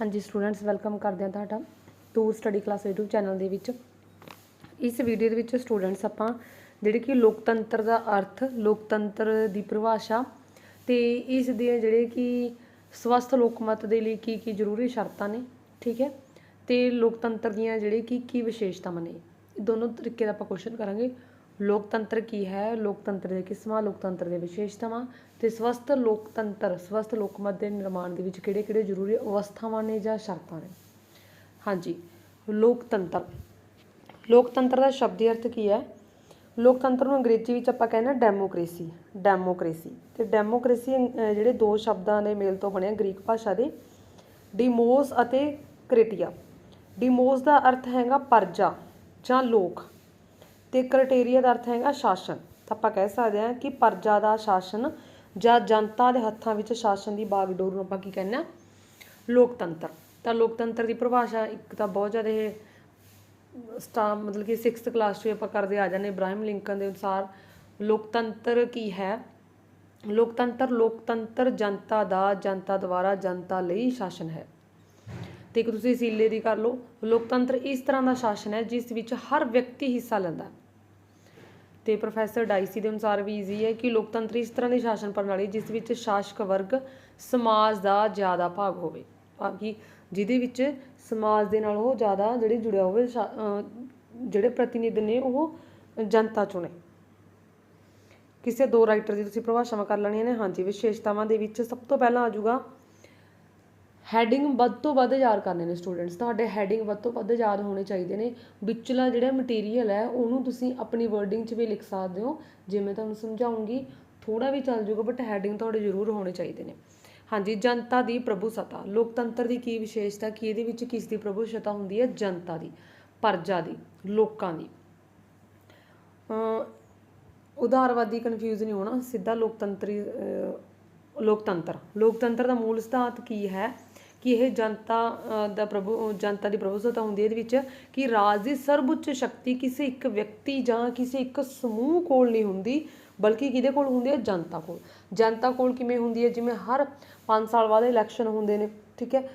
ਹਾਂਜੀ students welcome ਕਰਦੇ ਹਾਂ ਤੁਹਾਡਾ to study class YouTube channel ਦੇ ਵਿੱਚ। ਇਸ ਵੀਡੀਓ ਦੇ ਵਿੱਚ ਸਟੂਡੈਂਟਸ ਆਪਾਂ ਜਿਹੜੇ ਕਿ ਲੋਕਤੰਤਰ ਦਾ ਅਰਥ, ਲੋਕਤੰਤਰ ਦੀ ਪਰਿਭਾਸ਼ਾ ਤੇ ਇਸ ਦੇ ਜਿਹੜੇ ਕਿ ਸਵਸਥ ਲੋਕਮਤ ਦੇ ਲਈ ਕੀ ਕੀ ਜ਼ਰੂਰੀ ਸ਼ਰਤਾਂ ਨੇ, ਠੀਕ ਹੈ? ਤੇ ਲੋਕਤੰਤਰ ਦੀਆਂ ਜਿਹੜੇ ਕਿ ਕੀ ਵਿਸ਼ੇਸ਼ਤਾਵਾਂ ਨੇ ਦੋਨੋਂ ਤਰੀਕੇ ਦਾ ਆਪਾਂ ਕੁਐਸਚਨ ਕਰਾਂਗੇ। ਲੋਕਤੰਤਰ ਕੀ ਹੈ? ਲੋਕਤੰਤਰ ਦੇ ਕਿਸਮਾਂ, ਲੋਕਤੰਤਰ ਦੇ ਵਿਸ਼ੇਸ਼ਤਾਵਾਂ ਤੇ ਸਵਸਥ ਲੋਕਤੰਤਰ, ਸਵਸਥ ਲੋਕਮਤ ਦੇ ਨਿਰਮਾਣ ਦੇ ਵਿੱਚ ਕਿਹੜੇ-ਕਿਹੜੇ ਜ਼ਰੂਰੀ ਅਵਸਥਾਵਾਂ ਨੇ ਜਾਂ ਸ਼ਰਤਾਂ ਨੇ? ਹਾਂਜੀ, ਲੋਕਤੰਤਰ। ਲੋਕਤੰਤਰ ਦਾ ਸ਼ਬਦੀ ਅਰਥ ਕੀ ਹੈ? ਲੋਕਤੰਤਰ ਨੂੰ ਅੰਗਰੇਜ਼ੀ ਵਿੱਚ ਆਪਾਂ ਕਹਿੰਦੇ ਹਾਂ ਡੈਮੋਕ੍ਰੇਸੀ ਡੈਮੋਕ੍ਰੇਸੀ। ਤੇ ਡੈਮੋਕ੍ਰੇਸੀ ਜਿਹੜੇ ਦੋ ਸ਼ਬਦਾਂ ਦੇ ਮੇਲ ਤੋਂ ਬਣਿਆ ਗ੍ਰੀਕ ਭਾਸ਼ਾ ਦੇ, ਡਿਮੋਸ ਅਤੇ ਕ੍ਰੇਟੀਆ। ਡਿਮੋਸ ਦਾ ਅਰਥ ਹੈਗਾ ਪਰਜਾ ਜਾਂ ਲੋਕ। ਤੇ ਕ੍ਰਾਈਟੇਰੀਆ ਦਾ ਅਰਥ ਹੈਗਾ ਸ਼ਾਸਨ। ਤਾਂ ਆਪਾਂ ਕਹਿ ਸਕਦੇ ਹਾਂ ਕਿ ਪਰਜਾ ਦਾ ਸ਼ਾਸਨ ਜਾਂ ਜਨਤਾ ਦੇ ਹੱਥਾਂ ਵਿੱਚ ਸ਼ਾਸਨ ਦੀ ਬਾਗਡੋਰ ਨੂੰ ਆਪਾਂ ਕੀ ਕਹਿੰਦੇ ਹਾਂ? ਲੋਕਤੰਤਰ। ਤਾਂ ਲੋਕਤੰਤਰ ਦੀ ਪਰਿਭਾਸ਼ਾ ਇੱਕ ਤਾਂ ਬਹੁਤ ਜ਼ਿਆਦਾ ਇਹ ਸਟਾ ਮਤਲਬ ਕਿ 6th ਕਲਾਸ 'ਚ ਆਪਾਂ ਕਰਦੇ ਆ ਜਾਂਦੇ ਇਬਰਾਹਿਮ ਲਿੰਕਨ ਦੇ ਅਨੁਸਾਰ ਲੋਕਤੰਤਰ ਕੀ ਹੈ? ਲੋਕਤੰਤਰ ਲੋਕਤੰਤਰ ਜਨਤਾ ਦਾ, ਜਨਤਾ ਦੁਆਰਾ ਜਨਤਾ ਲਈ ਸ਼ਾਸਨ ਹੈ। ਤੇ ਇੱਕ ਤੁਸੀਂ ਸੀਲੇ ਦੀ ਕਰ ਲਓ। ਲੋਕਤੰਤਰ ਇਸ ਤਰ੍ਹਾਂ ਦਾ ਸ਼ਾਸਨ ਹੈ ਜਿਸ ਵਿੱਚ ਹਰ ਵਿਅਕਤੀ ਹਿੱਸਾ ਲੈਂਦਾ ਹੈ। ਤੇ ਪ੍ਰੋਫੈਸਰ ਡਾਈਸੀ ਦੇ ਅਨੁਸਾਰ ਵੀ ਈਜ਼ੀ ਹੈ ਕਿ ਲੋਕਤੰਤਰ ਇਸ ਤਰ੍ਹਾਂ ਦੀ ਸ਼ਾਸਨ ਪ੍ਰਣਾਲੀ ਜਿਸ ਵਿੱਚ ਸ਼ਾਸਕ ਵਰਗ ਸਮਾਜ ਦਾ ਜ਼ਿਆਦਾ ਭਾਗ ਹੋਵੇ। ਭਾਵ ਜਿਹਦੇ ਵਿੱਚ ਸਮਾਜ ਦੇ ਨਾਲ ਉਹ ਜ਼ਿਆਦਾ ਜਿਹੜੇ ਜੁੜਿਆ ਹੋਵੇ, ਸ਼ਾ- ਜਿਹੜੇ ਪ੍ਰਤੀਨਿਧ ਨੇ ਉਹ ਜਨਤਾ ਚੁਣੇ। ਕਿਸੇ ਦੋ ਰਾਈਟਰ ਦੀ ਤੁਸੀਂ ਪਰਿਭਾਸ਼ਾਵਾਂ ਕਰ ਲੈਣੀਆਂ ਨੇ। ਹਾਂਜੀ, ਵਿਸ਼ੇਸ਼ਤਾਵਾਂ ਦੇ ਵਿੱਚ ਸਭ ਤੋਂ ਪਹਿਲਾਂ ਆ ਜਾਊਗਾ ਹੈਡਿੰਗ ਵੱਧ ਤੋਂ ਵੱਧ ਯਾਦ ਕਰਨੇ ਨੇ ਸਟੂਡੈਂਟਸ ਤੁਹਾਡੇ ਹੈਡਿੰਗ ਵੱਧ ਤੋਂ ਵੱਧ ਯਾਦ ਹੋਣੇ ਚਾਹੀਦੇ ਨੇ। ਵਿਚਲਾ ਜਿਹੜਾ ਮਟੀਰੀਅਲ ਹੈ, ਉਹਨੂੰ ਤੁਸੀਂ ਆਪਣੀ ਵਰਡਿੰਗ 'ਚ ਵੀ ਲਿਖ ਸਕਦੇ ਹੋ। ਜਿਵੇਂ ਤੁਹਾਨੂੰ ਸਮਝਾਉਂਗੀ ਥੋੜਾ ਵੀ ਚੱਲ ਜੂਗਾ ਬਟ ਹੈਡਿੰਗ ਤੁਹਾਡੇ ਜ਼ਰੂਰ ਹੋਣੇ ਚਾਹੀਦੇ ਨੇ। ਹਾਂਜੀ, ਜਨਤਾ ਦੀ ਪ੍ਰਭੂ ਪ੍ਰਭੂਸੱਤਾ ਲੋਕਤੰਤਰ ਦੀ ਕੀ ਵਿਸ਼ੇਸ਼ਤਾ, ਕੀ ਇਹਦੇ ਵਿੱਚ ਕਿਸ ਦੀ ਪ੍ਰਭੂ ਪ੍ਰਭੂਸੱਤਾ ਹੁੰਦੀ ਹੈ? ਜਨਤਾ ਦੀ, ਪਰਜਾ ਦੀ, ਲੋਕਾਂ ਦੀ। ਅਮ ਉਦਾਰਵਾਦੀ ਕਨਫਿਊਜ਼ ਨਹੀਂ ਹੋਣਾ। ਸਿੱਧਾ ਲੋਕਤੰਤਰੀ ਲੋਕਤੰਤਰ। ਲੋਕਤੰਤਰ ਦਾ ਮੂਲ ਸਿਧਾਂਤ ਕੀ ਹੈ? ਕਿ ਇਹ ਜਨਤਾ ਦਾ ਪ੍ਰਭੂ ਜਨਤਾ ਦੀ ਪ੍ਰਭੂਸੱਤਾ ਹੁੰਦੀ ਹੈ ਇਹਦੇ ਵਿੱਚ ਕਿ ਰਾਜ ਦੀ ਸਰਵਉੱਚ ਸ਼ਕਤੀ ਕਿਸੇ ਇੱਕ ਵਿਅਕਤੀ ਜਾਂ ਕਿਸੇ ਇੱਕ ਸਮੂਹ ਕੋਲ ਨਹੀਂ ਹੁੰਦੀ, ਬਲਕਿ ਕਿਹਦੇ ਕੋਲ ਹੁੰਦੀ ਹੈ? ਜਨਤਾ ਕੋਲ। ਜਨਤਾ ਕੋਲ ਕਿਵੇਂ ਹੁੰਦੀ ਹੈ? ਜਿਵੇਂ ਹਰ 5 ਸਾਲ ਬਾਅਦ ਇਲੈਕਸ਼ਨ ਹੁੰਦੇ ਨੇ, ਠੀਕ ਹੈ?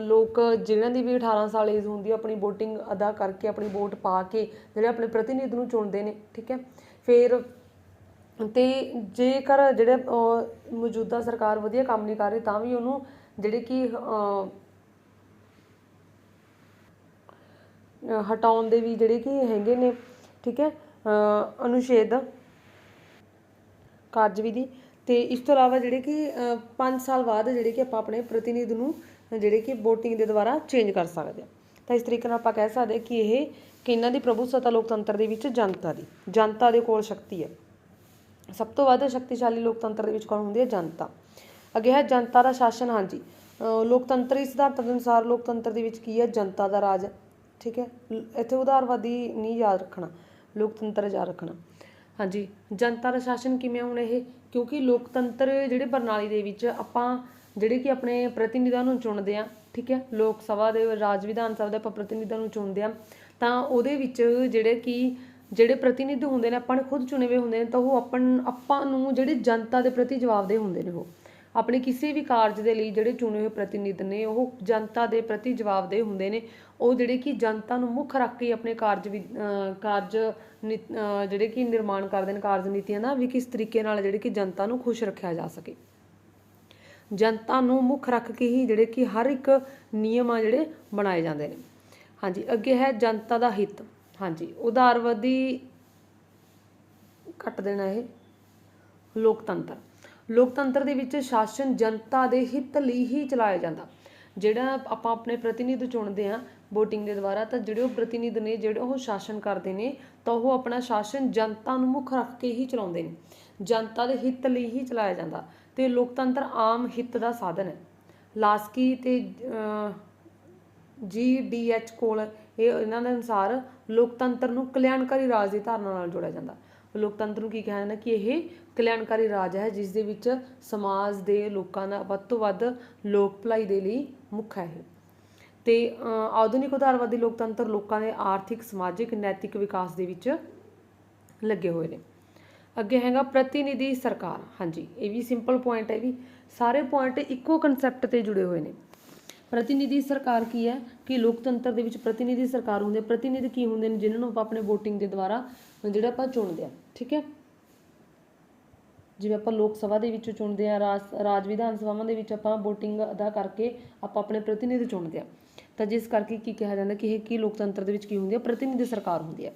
ਲੋਕ ਜਿਨ੍ਹਾਂ ਦੀ ਵੀ 18 ਸਾਲ ਏਜ ਹੁੰਦੀ ਹੈ, ਆਪਣੀ VOTING ਅਦਾ ਕਰਕੇ ਆਪਣੀ ਵੋਟ ਪਾ ਕੇ ਜਿਹੜੇ ਆਪਣੇ ਪ੍ਰਤੀਨਿਧ ਨੂੰ ਚੁਣਦੇ ਨੇ, ਠੀਕ ਹੈ? ਫਿਰ ਤੇ ਜੇਕਰ ਜਿਹੜੇ ਮੌਜੂਦਾ ਸਰਕਾਰ ਵਧੀਆ ਕੰਮ ਨਹੀਂ ਕਰ ਰਹੀ, ਤਾਂ ਵੀ ਉਹਨੂੰ ਜਿਹੜੇ ਕਿ ਹਟਾਉਣ ਦੇ ਵੀ ਜਿਹੜੇ ਕਿ ਹੈਗੇ ਨੇ ਠੀਕ ਹੈ ਅਹ, ਅਨੁਛੇਦ ਕਾਰਜਵਿਧੀ। ਤੇ ਇਸ ਤੋਂ ਇਲਾਵਾ ਜਿਹੜੇ ਕਿ 5 ਸਾਲ ਬਾਅਦ ਜਿਹੜੇ ਕਿ ਆਪਾਂ ਆਪਣੇ ਪ੍ਰਤੀਨਿਧ ਨੂੰ ਜਿਹੜੇ ਕਿ VOTING ਦੇ ਦੁਆਰਾ ਚੇਂਜ ਕਰ ਸਕਦੇ ਹਾਂ। ਤਾਂ ਇਸ ਤਰੀਕੇ ਨਾਲ ਆਪਾਂ ਕਹਿ ਸਕਦੇ ਹਾਂ ਕਿ ਇਹ ਕਿ ਇਹਨਾਂ ਦੀ ਪ੍ਰਭੂਸੱਤਾ ਲੋਕਤੰਤਰ ਦੇ ਵਿੱਚ ਜਨਤਾ ਦੀ ਜਨਤਾ ਦੇ ਕੋਲ ਸ਼ਕਤੀ ਹੈ। ਸਭ ਤੋਂ ਵੱਧ ਸ਼ਕਤੀਸ਼ਾਲੀ ਲੋਕਤੰਤਰ ਦੇ ਵਿੱਚ ਕੌਣ ਹੁੰਦੀ ਹੈ? ਜਨਤਾ। ਅੱਗੇ ਹੈ ਜਨਤਾ ਦਾ ਸ਼ਾਸਨ, ਹਾਂਜੀ। ਲੋਕਤੰਤਰੀ ਸਿਧਾਂਤਾਂ ਦੇ ਅਨੁਸਾਰ ਲੋਕਤੰਤਰ ਦੇ ਵਿੱਚ ਕੀ ਹੈ? ਜਨਤਾ ਦਾ ਰਾਜ ਹੈ, ਠੀਕ ਹੈ? ਇੱਥੇ ਉਦਾਰਵਾਦੀ ਨਹੀਂ ਯਾਦ ਰੱਖਣਾ, ਲੋਕਤੰਤਰ ਯਾਦ ਰੱਖਣਾ। ਹਾਂਜੀ, ਜਨਤਾ ਦਾ ਸ਼ਾਸਨ ਕਿਵੇਂ ਹੁਣ ਇਹ? ਕਿਉਂਕਿ ਲੋਕਤੰਤਰ ਜਿਹੜੇ ਪ੍ਰਣਾਲੀ ਦੇ ਵਿੱਚ ਆਪਾਂ ਜਿਹੜੇ ਕਿ ਆਪਣੇ ਪ੍ਰਤੀਨਿਧਾਂ ਨੂੰ ਚੁਣਦੇ ਆ, ਠੀਕ ਹੈ? ਲੋਕ ਸਭਾ ਦੇ, ਰਾਜ ਵਿਧਾਨ ਸਭਾ ਦੇ ਆਪਾਂ ਪ੍ਰਤੀਨਿਧਾਂ ਨੂੰ ਚੁਣਦੇ ਆ, ਤਾਂ ਉਹਦੇ ਵਿੱਚ ਜਿਹੜੇ ਕਿ ਜਿਹੜੇ ਪ੍ਰਤੀਨਿਧ ਹੁੰਦੇ ਨੇ, ਆਪਾਂ ਨੇ ਖੁਦ ਚੁਣੇ ਹੋਏ ਹੁੰਦੇ ਨੇ, ਤਾਂ ਉਹ ਆਪਣ, ਆਪਾਂ ਨੂੰ ਜਿਹੜੇ ਜਨਤਾ ਦੇ ਪ੍ਰਤੀ ਜਵਾਬਦੇਹ ਹੁੰਦੇ ਨੇ ਉਹ। ਆਪਣੇ ਕਿਸੇ ਵੀ ਕਾਰਜ ਦੇ ਲਈ ਜਿਹੜੇ ਚੁਣੇ ਹੋਏ ਪ੍ਰਤੀਨਿਧ ਨੇ, ਉਹ ਜਨਤਾ ਦੇ ਪ੍ਰਤੀ ਜਵਾਬਦੇਹ ਹੁੰਦੇ ਨੇ। ਉਹ ਜਿਹੜੇ ਕਿ ਜਨਤਾ ਨੂੰ ਮੁੱਖ ਰੱਖ ਕੇ ਆਪਣੇ ਕਾਰਜ ਵੀ- ਕਾਰਜ ਨੀ- ਜਿਹੜੇ ਕਿ ਨਿਰਮਾਣ ਕਰਦੇ ਨੇ, ਕਾਰਜ ਨੀਤੀਆਂ ਦਾ, ਵੀ ਕਿਸ ਤਰੀਕੇ ਨਾਲ ਜਿਹੜੇ ਕਿ ਜਨਤਾ ਨੂੰ ਖੁਸ਼ ਰੱਖਿਆ ਜਾ ਸਕੇ। ਜਨਤਾ ਨੂੰ ਮੁੱਖ ਰੱਖ ਕੇ ਹੀ ਜਿਹੜੇ ਕਿ ਹਰ ਇੱਕ ਨਿਯਮ ਆ ਜਿਹੜੇ ਬਣਾਏ ਜਾਂਦੇ ਨੇ। ਹਾਂਜੀ, ਅੱਗੇ ਹੈ ਜਨਤਾ ਦਾ ਹਿੱਤ। ਹਾਂਜੀ, ਉਦਾਰਵਾਦੀ ਕੱਟ ਦੇਣਾ ਇਹ। ਲੋਕਤੰਤਰ। ਲੋਕਤੰਤਰ ਦੇ ਵਿੱਚ ਸ਼ਾਸਨ ਜਨਤਾ ਦੇ ਹਿੱਤ ਲਈ ਹੀ ਚਲਾਇਆ ਜਾਂਦਾ। ਜਿਹੜਾ ਆਪਾਂ ਆਪਣੇ ਪ੍ਰਤੀਨਿਧ ਚੁਣਦੇ ਆ VOTING ਦੇ ਦੁਆਰਾ, ਤਾਂ ਜਿਹੜੇ ਉਹ ਪ੍ਰਤੀਨਿਧ ਨੇ, ਜਿਹੜੇ ਉਹ ਸ਼ਾਸਨ ਕਰਦੇ ਨੇ, ਤਾਂ ਉਹ ਆਪਣਾ ਸ਼ਾਸਨ ਜਨਤਾ ਨੂੰ ਮੁੱਖ ਰੱਖ ਕੇ ਹੀ ਚਲਾਉਂਦੇ ਨੇ। ਜਨਤਾ ਦੇ ਹਿੱਤ ਲਈ ਹੀ ਚਲਾਇਆ ਜਾਂਦਾ ਤੇ ਲੋਕਤੰਤਰ ਆਮ ਹਿੱਤ ਦਾ ਸਾਧਨ ਹੈ। ਲਾਸਕੀ ਤੇ ਜੀ ਡੀ ਐਚ ਕੋਲ ਇਹ, ਇਹਨਾਂ ਦੇ ਅਨੁਸਾਰ ਲੋਕਤੰਤਰ ਨੂੰ ਕਲਿਆਣਕਾਰੀ ਰਾਜ ਦੀ ਧਾਰਨਾ ਨਾਲ ਜੋੜਿਆ ਜਾਂਦਾ। ਲੋਕਤੰਤਰ ਨੂੰ ਕੀ ਕਿਹਾ ਜਾਂਦਾ ਕਿ ਇਹ ਕਲਿਆਣਕਾਰੀ ਰਾਜ ਹੈ ਜਿਸ ਦੇ ਵਿੱਚ ਸਮਾਜ ਦੇ ਲੋਕਾਂ ਦਾ ਵੱਧ ਤੋਂ ਵੱਧ ਲੋਕ ਭਲਾਈ ਦੇ ਲਈ ਮੁੱਖ ਹੈ ਇਹ। ਤੇ ਆਧੁਨਿਕ ਉਦਾਰਵਾਦੀ ਲੋਕਤੰਤਰ ਲੋਕਾਂ ਦੇ ਆਰਥਿਕ, ਸਮਾਜਿਕ, ਨੈਤਿਕ ਵਿਕਾਸ ਦੇ ਵਿੱਚ ਲੱਗੇ ਹੋਏ ਨੇ। ਅੱਗੇ ਹੈਗਾ ਪ੍ਰਤੀਨਿਧੀ ਸਰਕਾਰ। ਹਾਂਜੀ, ਇਹ ਵੀ ਸਿੰਪਲ ਪੁਆਇੰਟ ਹੈ ਵੀ ਸਾਰੇ ਪੁਆਇੰਟ ਇੱਕੋ ਕਨਸੈਪਟ ਤੇ ਜੁੜੇ ਹੋਏ ਨੇ। ਪ੍ਰਤੀਨਿਧੀ ਸਰਕਾਰ ਕੀ ਹੈ ਕਿ ਲੋਕਤੰਤਰ ਦੇ ਵਿੱਚ ਪ੍ਰਤੀਨਿਧੀ ਸਰਕਾਰ ਹੁੰਦੇ ਪ੍ਰਤੀਨਿਧ ਕੀ ਹੁੰਦੇ ਨੇ? ਜਿਨ੍ਹਾਂ ਨੂੰ ਆਪਾਂ ਆਪਣੇ VOTING ਦੇ ਦੁਆਰਾ ਜਿਹੜਾ ਆਪਾਂ ਚੁਣਦੇ ਆ। ਠੀਕ ਹੈ? ਜਿਵੇਂ ਆਪਾਂ ਲੋਕ ਸਭਾ ਦੇ ਵਿੱਚ ਚੁਣਦੇ ਆ ਰਾਜ ਰਾਜ ਵਿਧਾਨ ਸਭਾਵਾਂ ਦੇ ਵਿੱਚ ਆਪਾਂ VOTING ਅਦਾ ਕਰਕੇ ਆਪਾਂ ਆਪਣੇ ਪ੍ਰਤੀਨਿਧ ਚੁਣਦੇ ਆ ਤਾਂ ਜਿਸ ਕਰਕੇ ਕੀ ਕਿਹਾ ਜਾਂਦਾ ਕਿ ਇਹ ਕੀ ਲੋਕਤੰਤਰ ਦੇ ਵਿੱਚ ਕੀ ਹੁੰਦੀ ਹੈ? ਪ੍ਰਤੀਨਿਧ ਸਰਕਾਰ ਹੁੰਦੀ ਹੈ।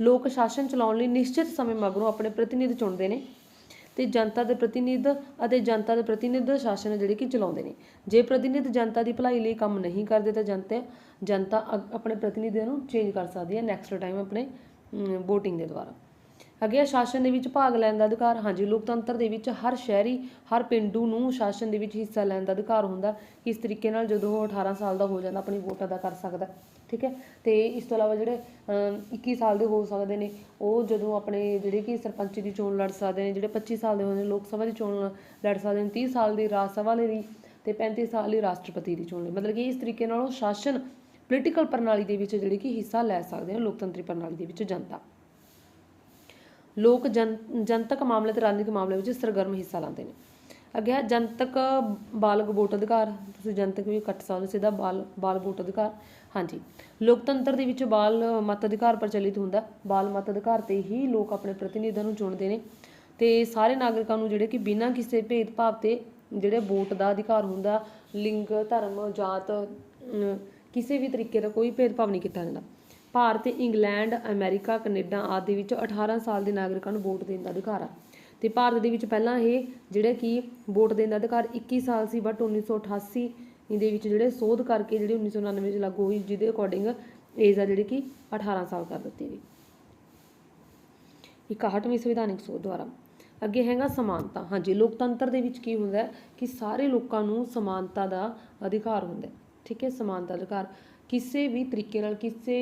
ਲੋਕ ਸ਼ਾਸਨ ਚਲਾਉਣ ਲਈ ਨਿਸ਼ਚਿਤ ਸਮੇਂ ਮਗਰੋਂ ਆਪਣੇ ਪ੍ਰਤੀਨਿਧ ਚੁਣਦੇ ਨੇ ਤੇ ਜਨਤਾ ਦੇ ਪ੍ਰਤੀਨਿਧ ਅਤੇ ਜਨਤਾ ਦੇ ਪ੍ਰਤੀਨਿਧ ਸ਼ਾਸਨ ਜਿਹੜੇ ਕਿ ਚਲਾਉਂਦੇ ਨੇ। ਜੇ ਪ੍ਰਤੀਨਿਧ ਜਨਤਾ ਦੀ ਭਲਾਈ ਲਈ ਕੰਮ ਨਹੀਂ ਕਰਦੇ ਤਾਂ ਜਨਤਾ ਜਨਤਾ ਆਪਣੇ ਪ੍ਰਤੀਨਿਧੀਆਂ ਨੂੰ ਚੇਂਜ ਕਰ ਸਕਦੀ ਹੈ ਨੈਕਸਟ ਟਾਈਮ ਆਪਣੇ VOTING ਦੇ ਦੁਆਰਾ। ਅੱਗੇ ਸ਼ਾਸਨ ਦੇ ਵਿੱਚ ਭਾਗ ਲੈਣ ਦਾ ਅਧਿਕਾਰ ਹਾਂਜੀ ਲੋਕਤੰਤਰ ਦੇ ਵਿੱਚ ਹਰ ਸ਼ਹਿਰੀ ਹਰ ਪਿੰਡੂ ਨੂੰ ਸ਼ਾਸਨ ਦੇ ਵਿੱਚ ਹਿੱਸਾ ਲੈਣ ਦਾ ਅਧਿਕਾਰ ਹੁੰਦਾ। ਇਸ ਤਰੀਕੇ ਨਾਲ ਜਦੋਂ ਉਹ 18 ਸਾਲ ਦਾ ਹੋ ਜਾਂਦਾ ਆਪਣੀ ਵੋਟ ਅਦਾ ਕਰ ਸਕਦਾ ਠੀਕ ਹੈ? ਤੇ ਇਸ ਤੋਂ ਇਲਾਵਾ ਜਿਹੜੇ ਅਮ, 21 ਸਾਲ ਦੇ ਹੋ ਸਕਦੇ ਨੇ ਉਹ ਜਦੋਂ ਆਪਣੇ ਜਿਹੜੇ ਕਿ ਸਰਪੰਚ ਦੀ ਚੋਣ ਲੜ ਸਕਦੇ ਨੇ ਜਿਹੜੇ 25 ਸਾਲ ਦੇ ਹੁੰਦੇ ਨੇ ਲੋਕ ਸਭਾ ਦੀ ਚੋਣ ਲੜ ਸਕਦੇ ਨੇ 30 ਸਾਲ ਦੀ ਰਾਜ ਸਭਾ ਲਈ ਤੇ 35 ਸਾਲ ਲਈ ਰਾਸ਼ਟਰਪਤੀ ਦੀ ਚੋਣ ਲਈ। ਮਤਲਬ ਕਿ ਇਸ ਤਰੀਕੇ ਨਾਲ ਉਹ ਸ਼ਾਸਨ ਪੋਲੀਟੀਕਲ ਪ੍ਰਣਾਲੀ ਦੇ ਵਿੱਚ ਜਿਹੜੇ ਕਿ ਹਿੱਸਾ ਲੈ ਸਕਦੇ ਨੇ ਲੋਕਤੰਤਰੀ ਪ੍ਰਣਾਲੀ ਦੇ ਵਿੱਚ ਜਨਤਾ। ਲੋਕ ਜਨ ਜਨਤਕ ਮਾਮਲੇ ਤੇ ਰਾਜਨੀਤਿਕ ਮਾਮਲੇ ਵਿੱਚ ਸਰਗਰਮ ਹਿੱਸਾ ਲੈਂਦੇ ਨੇ। ਅੱਗੇ ਹੈ ਜਨਤਕ ਬਾਲਗ ਵੋਟ ਅਧਿਕਾਰ। ਤੁਸੀਂ ਜਨਤਕ ਵੀ ਕੱਟ ਸਕਦੇ ਹੋ, ਸਿੱਧਾ ਬਾਲ ਬਾਲ ਵੋਟ ਅਧਿਕਾਰ। ਹਾਂਜੀ। ਲੋਕਤੰਤਰ ਦੇ ਵਿੱਚ ਬਾਲ ਮਤ ਅਧਿਕਾਰ ਪ੍ਰਚਲਿਤ ਹੁੰਦਾ। ਬਾਲ ਮਤ ਅਧਿਕਾਰ ਤੇ ਹੀ ਲੋਕ ਆਪਣੇ ਪ੍ਰਤੀਨਿਧਾਂ ਨੂੰ ਚੁਣਦੇ ਨੇ। ਤੇ ਸਾਰੇ ਨਾਗਰਿਕਾਂ ਨੂੰ ਜਿਹੜੇ ਕਿ ਬਿਨਾਂ ਕਿਸੇ ਭੇਦਭਾਵ ਤੇ ਜਿਹੜੇ ਵੋਟ ਦਾ ਅਧਿਕਾਰ ਹੁੰਦਾ ਲਿੰਗ ਧਰਮ ਜਾਤ ਕਿਸੇ ਵੀ ਤਰੀਕੇ ਦਾ ਕੋਈ ਭੇਦਭਾਵ ਨਹੀਂ ਕੀਤਾ ਜਾਂਦਾ। ਭਾਰਤ, ਇੰਗਲੈਂਡ, ਅਮਰੀਕਾ, ਕੈਨੇਡਾ ਆਦਿ ਵਿੱਚ 18 ਸਾਲ ਦੇ ਨਾਗਰਿਕਾਂ ਨੂੰ ਵੋਟ ਦੇਣ ਦਾ ਅਧਿਕਾਰ ਆ। ਅਤੇ ਭਾਰਤ ਦੇ ਵਿੱਚ ਪਹਿਲਾਂ ਇਹ ਜਿਹੜਾ ਕਿ ਵੋਟ ਦੇਣ ਦਾ ਅਧਿਕਾਰ 21 ਸਾਲ ਸੀ ਬਟ 1988 ਦੇ ਵਿੱਚ ਜਿਹੜੇ ਸੋਧ ਕਰਕੇ ਜਿਹੜੀ 1999 'ਚ ਲਾਗੂ ਹੋਈ, ਜਿਹਦੇ ਅਕੋਰਡਿੰਗ ਏਜ ਆ ਜਿਹੜੀ ਕਿ 18 ਸਾਲ ਕਰ ਦਿੱਤੀ ਗਈ। 61ਵੀਂ ਸੰਵਿਧਾਨਕ ਸੋਧ ਦੁਆਰਾ। ਅੱਗੇ ਹੈਗਾ ਸਮਾਨਤਾ। ਹਾਂਜੀ, ਲੋਕਤੰਤਰ ਦੇ ਵਿੱਚ ਕੀ ਹੁੰਦਾ ਕਿ ਸਾਰੇ ਲੋਕਾਂ ਨੂੰ ਸਮਾਨਤਾ ਦਾ ਅਧਿਕਾਰ ਹੁੰਦਾ ਠੀਕ ਹੈ, ਸਮਾਨਤਾ ਅਧਿਕਾਰ। ਕਿਸੇ ਵੀ ਤਰੀਕੇ ਨਾਲ ਕਿਸੇ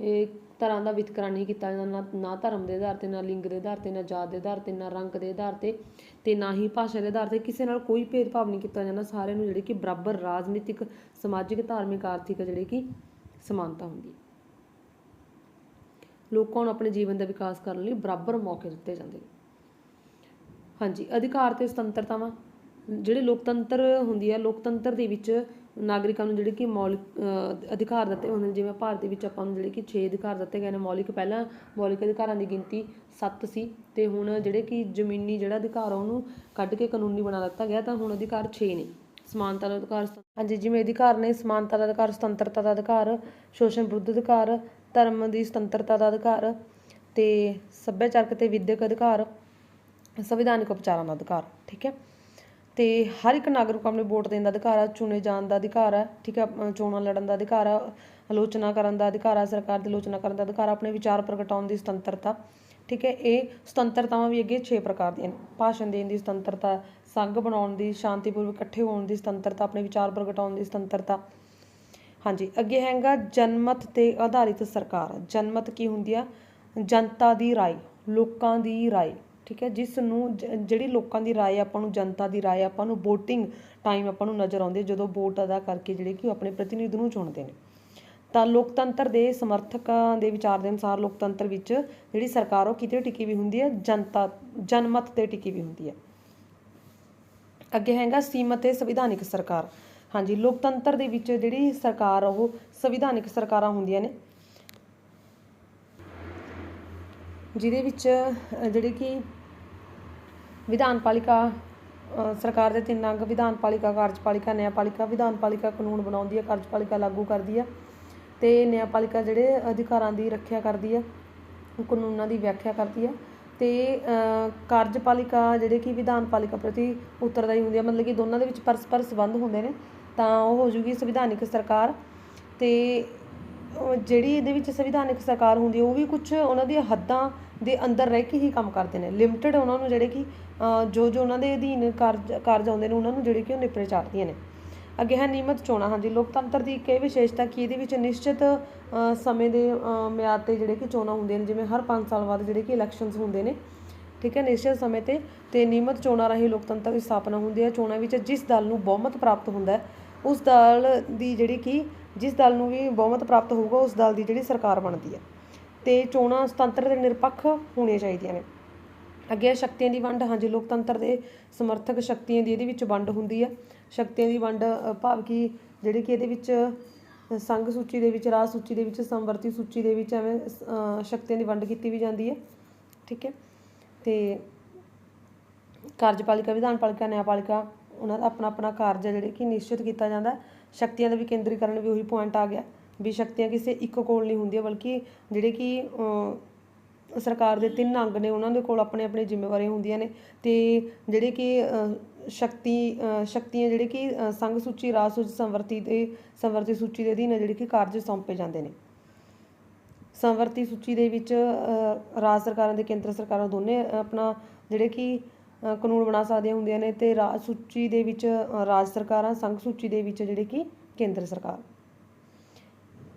ਅਹ, ਤਰ੍ਹਾਂ ਦਾ ਵਿਤਕਰਾ ਨਹੀਂ ਕੀਤਾ ਜਾਂਦਾ ਨਾ ਨਾ ਧਰਮ ਦੇ ਆਧਾਰ ਤੇ ਨਾ ਲਿੰਗ ਦੇ ਆਧਾਰ ਤੇ ਨਾ ਜਾਤ ਦੇ ਆਧਾਰ ਤੇ ਨਾ ਰੰਗ ਦੇ ਆਧਾਰ ਤੇ ਤੇ ਨਾ ਹੀ ਭਾਸ਼ਾ ਦੇ ਆਧਾਰ ਤੇ ਕਿਸੇ ਨਾਲ ਕੋਈ ਭੇਦਭਾਵ ਨਹੀਂ ਕੀਤਾ ਜਾਂਦਾ। ਸਾਰਿਆਂ ਨੂੰ ਜਿਹੜੇ ਕਿ ਬਰਾਬਰ ਰਾਜਨੀਤਿਕ ਸਮਾਜਿਕ ਧਾਰਮਿਕ ਆਰਥਿਕ ਜਿਹੜੇ ਕਿ ਸਮਾਨਤਾ ਹੁੰਦੀ ਹੈ। ਲੋਕਾਂ ਨੂੰ ਆਪਣੇ ਜੀਵਨ ਦਾ ਵਿਕਾਸ ਕਰਨ ਲਈ ਬਰਾਬਰ ਮੌਕੇ ਦਿੱਤੇ ਜਾਂਦੇ ਨੇ। ਹਾਂਜੀ ਅਧਿਕਾਰ ਤੇ ਸੁਤੰਤਰਤਾਵਾਂ ਜਿਹੜੇ ਲੋਕਤੰਤਰ ਹੁੰਦੀ ਹੈ ਲੋਕਤੰਤਰ ਦੇ ਵਿੱਚ ਨਾਗਰਿਕਾਂ ਨੂੰ ਜਿਹੜੇ ਕਿ ਮੌਲਿਕ ਅਧਿਕਾਰ ਦਿੱਤੇ ਹੁੰਦੇ ਨੇ, ਜਿਵੇਂ ਭਾਰਤ ਵਿੱਚ ਆਪਾਂ ਨੂੰ ਜਿਹੜੇ ਕਿ 6 ਅਧਿਕਾਰ ਦਿੱਤੇ ਗਏ ਨੇ, ਮੌਲਿਕ ਪਹਿਲਾਂ ਮੌਲਿਕ ਅਧਿਕਾਰਾਂ ਦੀ ਗਿਣਤੀ ਸੱਤ ਸੀ ਤੇ ਹੁਣ ਜਿਹੜੇ ਕਿ ਜ਼ਮੀਨੀ ਜਿਹੜਾ ਅਧਿਕਾਰ ਉਹਨੂੰ ਕੱਢ ਕੇ ਕਾਨੂੰਨੀ ਬਣਾ ਦਿੱਤਾ ਗਿਆ, ਤਾਂ ਹੁਣ ਅਧਿਕਾਰ ਛੇ ਨੇ। ਸਮਾਨਤਾ ਦਾ ਅਧਿਕਾਰ ਹਾਂਜੀ, ਜਿਵੇਂ ਅਧਿਕਾਰ ਨੇ ਸਮਾਨਤਾ ਦਾ ਅਧਿਕਾਰ, ਸੁਤੰਤਰਤਾ ਦਾ ਅਧਿਕਾਰ, ਸ਼ੋਸ਼ਣ ਵਿਰੁੱਧ ਅਧਿਕਾਰ, ਧਰਮ ਦੀ ਸੁਤੰਤਰਤਾ ਦਾ ਅਧਿਕਾਰ ਤੇ ਸੱਭਿਆਚਾਰਕ ਤੇ ਵਿਦਿਅਕ ਅਧਿਕਾਰ, ਸੰਵਿਧਾਨਿਕ ਉਪਚਾਰਾਂ ਦਾ ਅਧਿਕਾਰ, ਠੀਕ ਹੈ। ਅਤੇ ਹਰ ਇੱਕ ਨਾਗਰਿਕ ਨੂੰ ਆਪਣੇ ਵੋਟ ਦੇਣ ਦਾ ਅਧਿਕਾਰ ਹੈ ਚੁਣੇ ਜਾਣ ਦਾ ਅਧਿਕਾਰ ਹੈ ਠੀਕ ਹੈ ਚੋਣਾਂ ਲੜਨ ਦਾ ਅਧਿਕਾਰ ਹੈ ਆਲੋਚਨਾ ਕਰਨ ਦਾ ਅਧਿਕਾਰ ਹੈ ਸਰਕਾਰ ਦੀ ਆਲੋਚਨਾ ਕਰਨ ਦਾ ਅਧਿਕਾਰ ਆਪਣੇ ਵਿਚਾਰ ਪ੍ਰਗਟਾਉਣ ਦੀ ਸੁਤੰਤਰਤਾ, ਠੀਕ ਹੈ, ਇਹ ਸੁਤੰਤਰਤਾਵਾਂ ਵੀ ਅੱਗੇ 6 ਪ੍ਰਕਾਰ ਦੀਆਂ ਨੇ। ਭਾਸ਼ਣ ਦੇਣ ਦੀ ਸੁਤੰਤਰਤਾ, ਸੰਘ ਬਣਾਉਣ ਦੀ, ਸ਼ਾਂਤੀਪੂਰਵਕ ਇਕੱਠੇ ਹੋਣ ਦੀ ਸੁਤੰਤਰਤਾ, ਆਪਣੇ ਵਿਚਾਰ ਪ੍ਰਗਟਾਉਣ ਦੀ ਸੁਤੰਤਰਤਾ। ਹਾਂਜੀ, ਅੱਗੇ ਹੈਗਾ ਜਨਮਤ ਤੇ ਆਧਾਰਿਤ ਸਰਕਾਰ। ਜਨਮਤ ਕੀ ਹੁੰਦੀ ਆ? ਜਨਤਾ ਦੀ ਰਾਏ ਲੋਕਾਂ ਦੀ ਰਾਏ ਠੀਕ ਹੈ, ਜਿਸ ਨੂੰ ਜਿਹੜੀ ਲੋਕਾਂ ਦੀ ਰਾਏ, ਆਪਾਂ ਨੂੰ ਜਨਤਾ ਦੀ ਰਾਏ, ਆਪਾਂ ਨੂੰ VOTING ਟਾਈਮ ਆਪਾਂ ਨੂੰ ਨਜ਼ਰ ਆਉਂਦੀ ਜਦੋਂ ਵੋਟ ਅਦਾ ਕਰਕੇ ਜਿਹੜੇ ਕਿ ਆਪਣੇ ਪ੍ਰਤੀਨਿਧ ਨੂੰ ਚੁਣਦੇ ਨੇ। ਤਾਂ ਲੋਕਤੰਤਰ ਦੇ ਸਮਰਥਕਾਂ ਦੇ ਵਿਚਾਰ ਦੇ ਅਨੁਸਾਰ ਲੋਕਤੰਤਰ ਵਿੱਚ ਜਿਹੜੀ ਸਰਕਾਰ, ਉਹ ਕਿਤੇ ਟਿਕੀ ਵੀ ਹੁੰਦੀ ਹੈ, ਜਨਤਾ, ਜਨਮਤ ਤੇ ਟਿਕੀ ਵੀ ਹੁੰਦੀ ਹੈ। ਅੱਗੇ ਹੈਗਾ ਸੀਮਤ ਤੇ ਸੰਵਿਧਾਨਿਕ ਸਰਕਾਰ। ਹਾਂਜੀ, ਲੋਕਤੰਤਰ ਦੇ ਵਿੱਚ ਜਿਹੜੀ ਸਰਕਾਰ, ਉਹ ਸੰਵਿਧਾਨਿਕ ਸਰਕਾਰਾਂ ਹੁੰਦੀਆਂ ਨੇ। ਜਿਹਦੇ ਵਿੱਚ ਜਿਹੜੇ ਕਿ ਵਿਧਾਨ ਪਾਲਿਕਾ ਸਰਕਾਰ ਦੇ ਤਿੰਨ ਅੰਗ, ਵਿਧਾਨ ਪਾਲਿਕਾ ਕਾਰਜਪਾਲਿਕਾ ਨਿਆਂਪਾਲਿਕਾ ਵਿਧਾਨਪਾਲਿਕਾ ਕਾਨੂੰਨ ਬਣਾਉਂਦੀ ਹੈ ਕਾਰਜਪਾਲਿਕਾ ਲਾਗੂ ਕਰਦੀ ਹੈ ਤੇ ਨਿਆਂਪਾਲਿਕਾ ਜਿਹੜੇ ਅਧਿਕਾਰਾਂ ਦੀ ਰੱਖਿਆ ਕਰਦੀ ਹੈ ਕਾਨੂੰਨਾਂ ਦੀ ਵਿਆਖਿਆ ਕਰਦੀ ਹੈ ਤੇ ਕਾਰਜਪਾਲਿਕਾ ਜਿਹੜੇ ਕਿ ਵਿਧਾਨ ਪਾਲਿਕਾ ਪ੍ਰਤੀ ਉੱਤਰਦਾਈ ਹੁੰਦੀ ਹੈ ਮਤਲਬ ਕਿ ਦੋਨਾਂ ਦੇ ਵਿੱਚ ਪਰਸਪਰ ਸੰਬੰਧ ਹੁੰਦੇ ਨੇ, ਤਾਂ ਉਹ ਹੋ ਜੂਗੀ ਸੰਵਿਧਾਨਿਕ ਸਰਕਾਰ, ਤੇ ਜਿਹੜੀ ਇਹਦੇ ਵਿੱਚ ਸੰਵਿਧਾਨਕ ਸਰਕਾਰ ਹੁੰਦੀ ਹੈ, ਉਹ ਵੀ ਕੁਝ ਉਹਨਾਂ ਦੀਆਂ ਹੱਦਾਂ ਦੇ ਅੰਦਰ ਰਹਿ ਕੇ ਹੀ ਕੰਮ ਕਰਦੇ ਨੇ। ਲਿਮਟਿਡ ਉਹਨਾਂ ਨੂੰ ਜਿਹੜੇ ਕਿ ਜੋ ਜੋ ਉਹਨਾਂ ਦੇ ਅਧੀਨ ਕਾਰਜ ਕਾਰਜ ਆਉਂਦੇ ਨੇ, ਉਹਨਾਂ ਨੂੰ ਜਿਹੜੇ ਕਿ ਉਹ ਨਿਪਰੇ ਚਾੜਦੀਆਂ ਨੇ। ਅੱਗੇ ਹੈ ਨਿਯਮਤ ਚੋਣਾਂ। ਹਾਂਜੀ, ਲੋਕਤੰਤਰ ਦੀ ਇੱਕ ਇਹ ਵਿਸ਼ੇਸ਼ਤਾ ਕਿ ਇਹਦੇ ਵਿੱਚ ਨਿਸ਼ਚਿਤ ਸਮੇਂ ਦੇ ਮਿਆਦ ਤੇ ਜਿਹੜੇ ਕਿ ਚੋਣਾਂ ਹੁੰਦੀਆਂ ਨੇ, ਜਿਵੇਂ ਹਰ 5 ਸਾਲ ਬਾਅਦ ਜਿਹੜੇ ਕਿ ਇਲੈਕਸ਼ਨਸ ਹੁੰਦੇ ਨੇ। ਠੀਕ ਹੈ, ਨਿਸ਼ਚਿਤ ਸਮੇਂ ਤੇ ਤੇ ਨਿਯਮਤ ਚੋਣਾਂ ਰਾਹੀਂ ਲੋਕਤੰਤਰ ਦੀ ਸਥਾਪਨਾ ਹੁੰਦੀ ਹੈ। ਚੋਣਾਂ ਵਿੱਚ ਜਿਸ ਦਲ ਨੂੰ ਬਹੁਮਤ ਪ੍ਰਾਪਤ ਹੁੰਦਾ ਹੈ, ਉਸ ਦਲ ਦੀ ਜਿਹੜੀ ਕਿ ਜਿਸ ਦਲ ਨੂੰ ਵੀ ਬਹੁਮਤ ਪ੍ਰਾਪਤ ਹੋਊਗਾ, ਉਸ ਦਲ ਦੀ ਜਿਹੜੀ ਸਰਕਾਰ ਬਣਦੀ ਹੈ। ਤੇ ਚੋਣਾਂ ਸੁਤੰਤਰ ਤੇ ਨਿਰਪੱਖ ਹੋਣੀਆਂ ਚਾਹੀਦੀਆਂ ਨੇ। ਅੱਗੇ ਸ਼ਕਤੀਆਂ ਦੀ ਵੰਡ। ਹਾਂਜੀ, ਲੋਕਤੰਤਰ ਦੇ ਸਮਰਥਕ ਸ਼ਕਤੀਆਂ ਦੀ ਇਹਦੇ ਵਿੱਚ ਵੰਡ ਹੁੰਦੀ ਹੈ। ਸ਼ਕਤੀਆਂ ਦੀ ਵੰਡ ਭਾਵ ਕਿ ਜਿਹੜੇ ਕਿ ਇਹਦੇ ਵਿੱਚ ਸੰਘ ਸੂਚੀ ਦੇ ਵਿੱਚ, ਰਾਜ ਸੂਚੀ ਦੇ ਵਿੱਚ, ਸਮਵਰਤੀ ਸੂਚੀ ਦੇ ਵਿੱਚ ਐਵੇਂ ਸ਼ਕਤੀਆਂ ਦੀ ਵੰਡ ਕੀਤੀ ਵੀ ਜਾਂਦੀ ਹੈ। ਠੀਕ ਹੈ? ਤੇ ਕਾਰਜਪਾਲਿਕਾ ਵਿਧਾਨਪਾਲਿਕਾ ਨਿਆਂਪਾਲਿਕਾ ਉਹਨਾਂ ਦਾ ਆਪਣਾ ਆਪਣਾ ਕਾਰਜ ਹੈ, ਜਿਹੜੇ ਕਿ ਨਿਸ਼ਚਿਤ ਕੀਤਾ ਜਾਂਦਾ ਸ਼ਕਤੀਆਂ ਦਾ ਵਿਕੇਂਦਰੀਕਰਨ ਵੀ ਉਹੀ ਪੁਆਇੰਟ ਆ ਗਿਆ ਵੀ ਸ਼ਕਤੀਆਂ ਕਿਸੇ ਇੱਕ ਕੋਲ ਨਹੀਂ ਹੁੰਦੀਆਂ, ਬਲਕਿ ਜਿਹੜੇ ਕਿ ਸਰਕਾਰ ਦੇ ਤਿੰਨ ਅੰਗ ਨੇ, ਉਹਨਾਂ ਦੇ ਕੋਲ ਆਪਣੇ ਆਪਣੇ ਜ਼ਿੰਮੇਵਾਰੀਆਂ ਹੁੰਦੀਆਂ ਨੇ। ਤੇ ਜਿਹੜੇ ਕਿ ਸ਼ਕਤੀ ਸ਼ਕਤੀਆਂ ਜਿਹੜੇ ਕਿ ਸੰਘ ਸੂਚੀ, ਰਾਜ ਸੂਚੀ, ਸੰਵਰਤੀ ਦੇ, ਸੰਵਰਤੀ ਸੂਚੀ ਦੇ ਅਧੀਨ ਜਿਹੜੇ ਕਿ ਕਾਰਜ ਸੌਂਪੇ ਜਾਂਦੇ ਨੇ। ਸੰਵਰਤੀ ਸੂਚੀ ਦੇ ਵਿੱਚ ਰਾਜ ਸਰਕਾਰਾਂ ਤੇ ਕੇਂਦਰ ਸਰਕਾਰਾਂ ਦੋਨੇ ਆਪਣਾ ਜਿਹੜੇ ਕਿ ਕਾਨੂੰਨ ਬਣਾ ਸਕਦੀਆਂ ਹੁੰਦੀਆਂ ਨੇ ਤੇ ਰਾਜ ਸੂਚੀ ਦੇ ਵਿੱਚ ਰਾਜ ਸਰਕਾਰਾਂ, ਸੰਘ ਸੂਚੀ ਦੇ ਵਿੱਚ ਜਿਹੜੇ ਕਿ ਕੇਂਦਰ ਸਰਕਾਰ।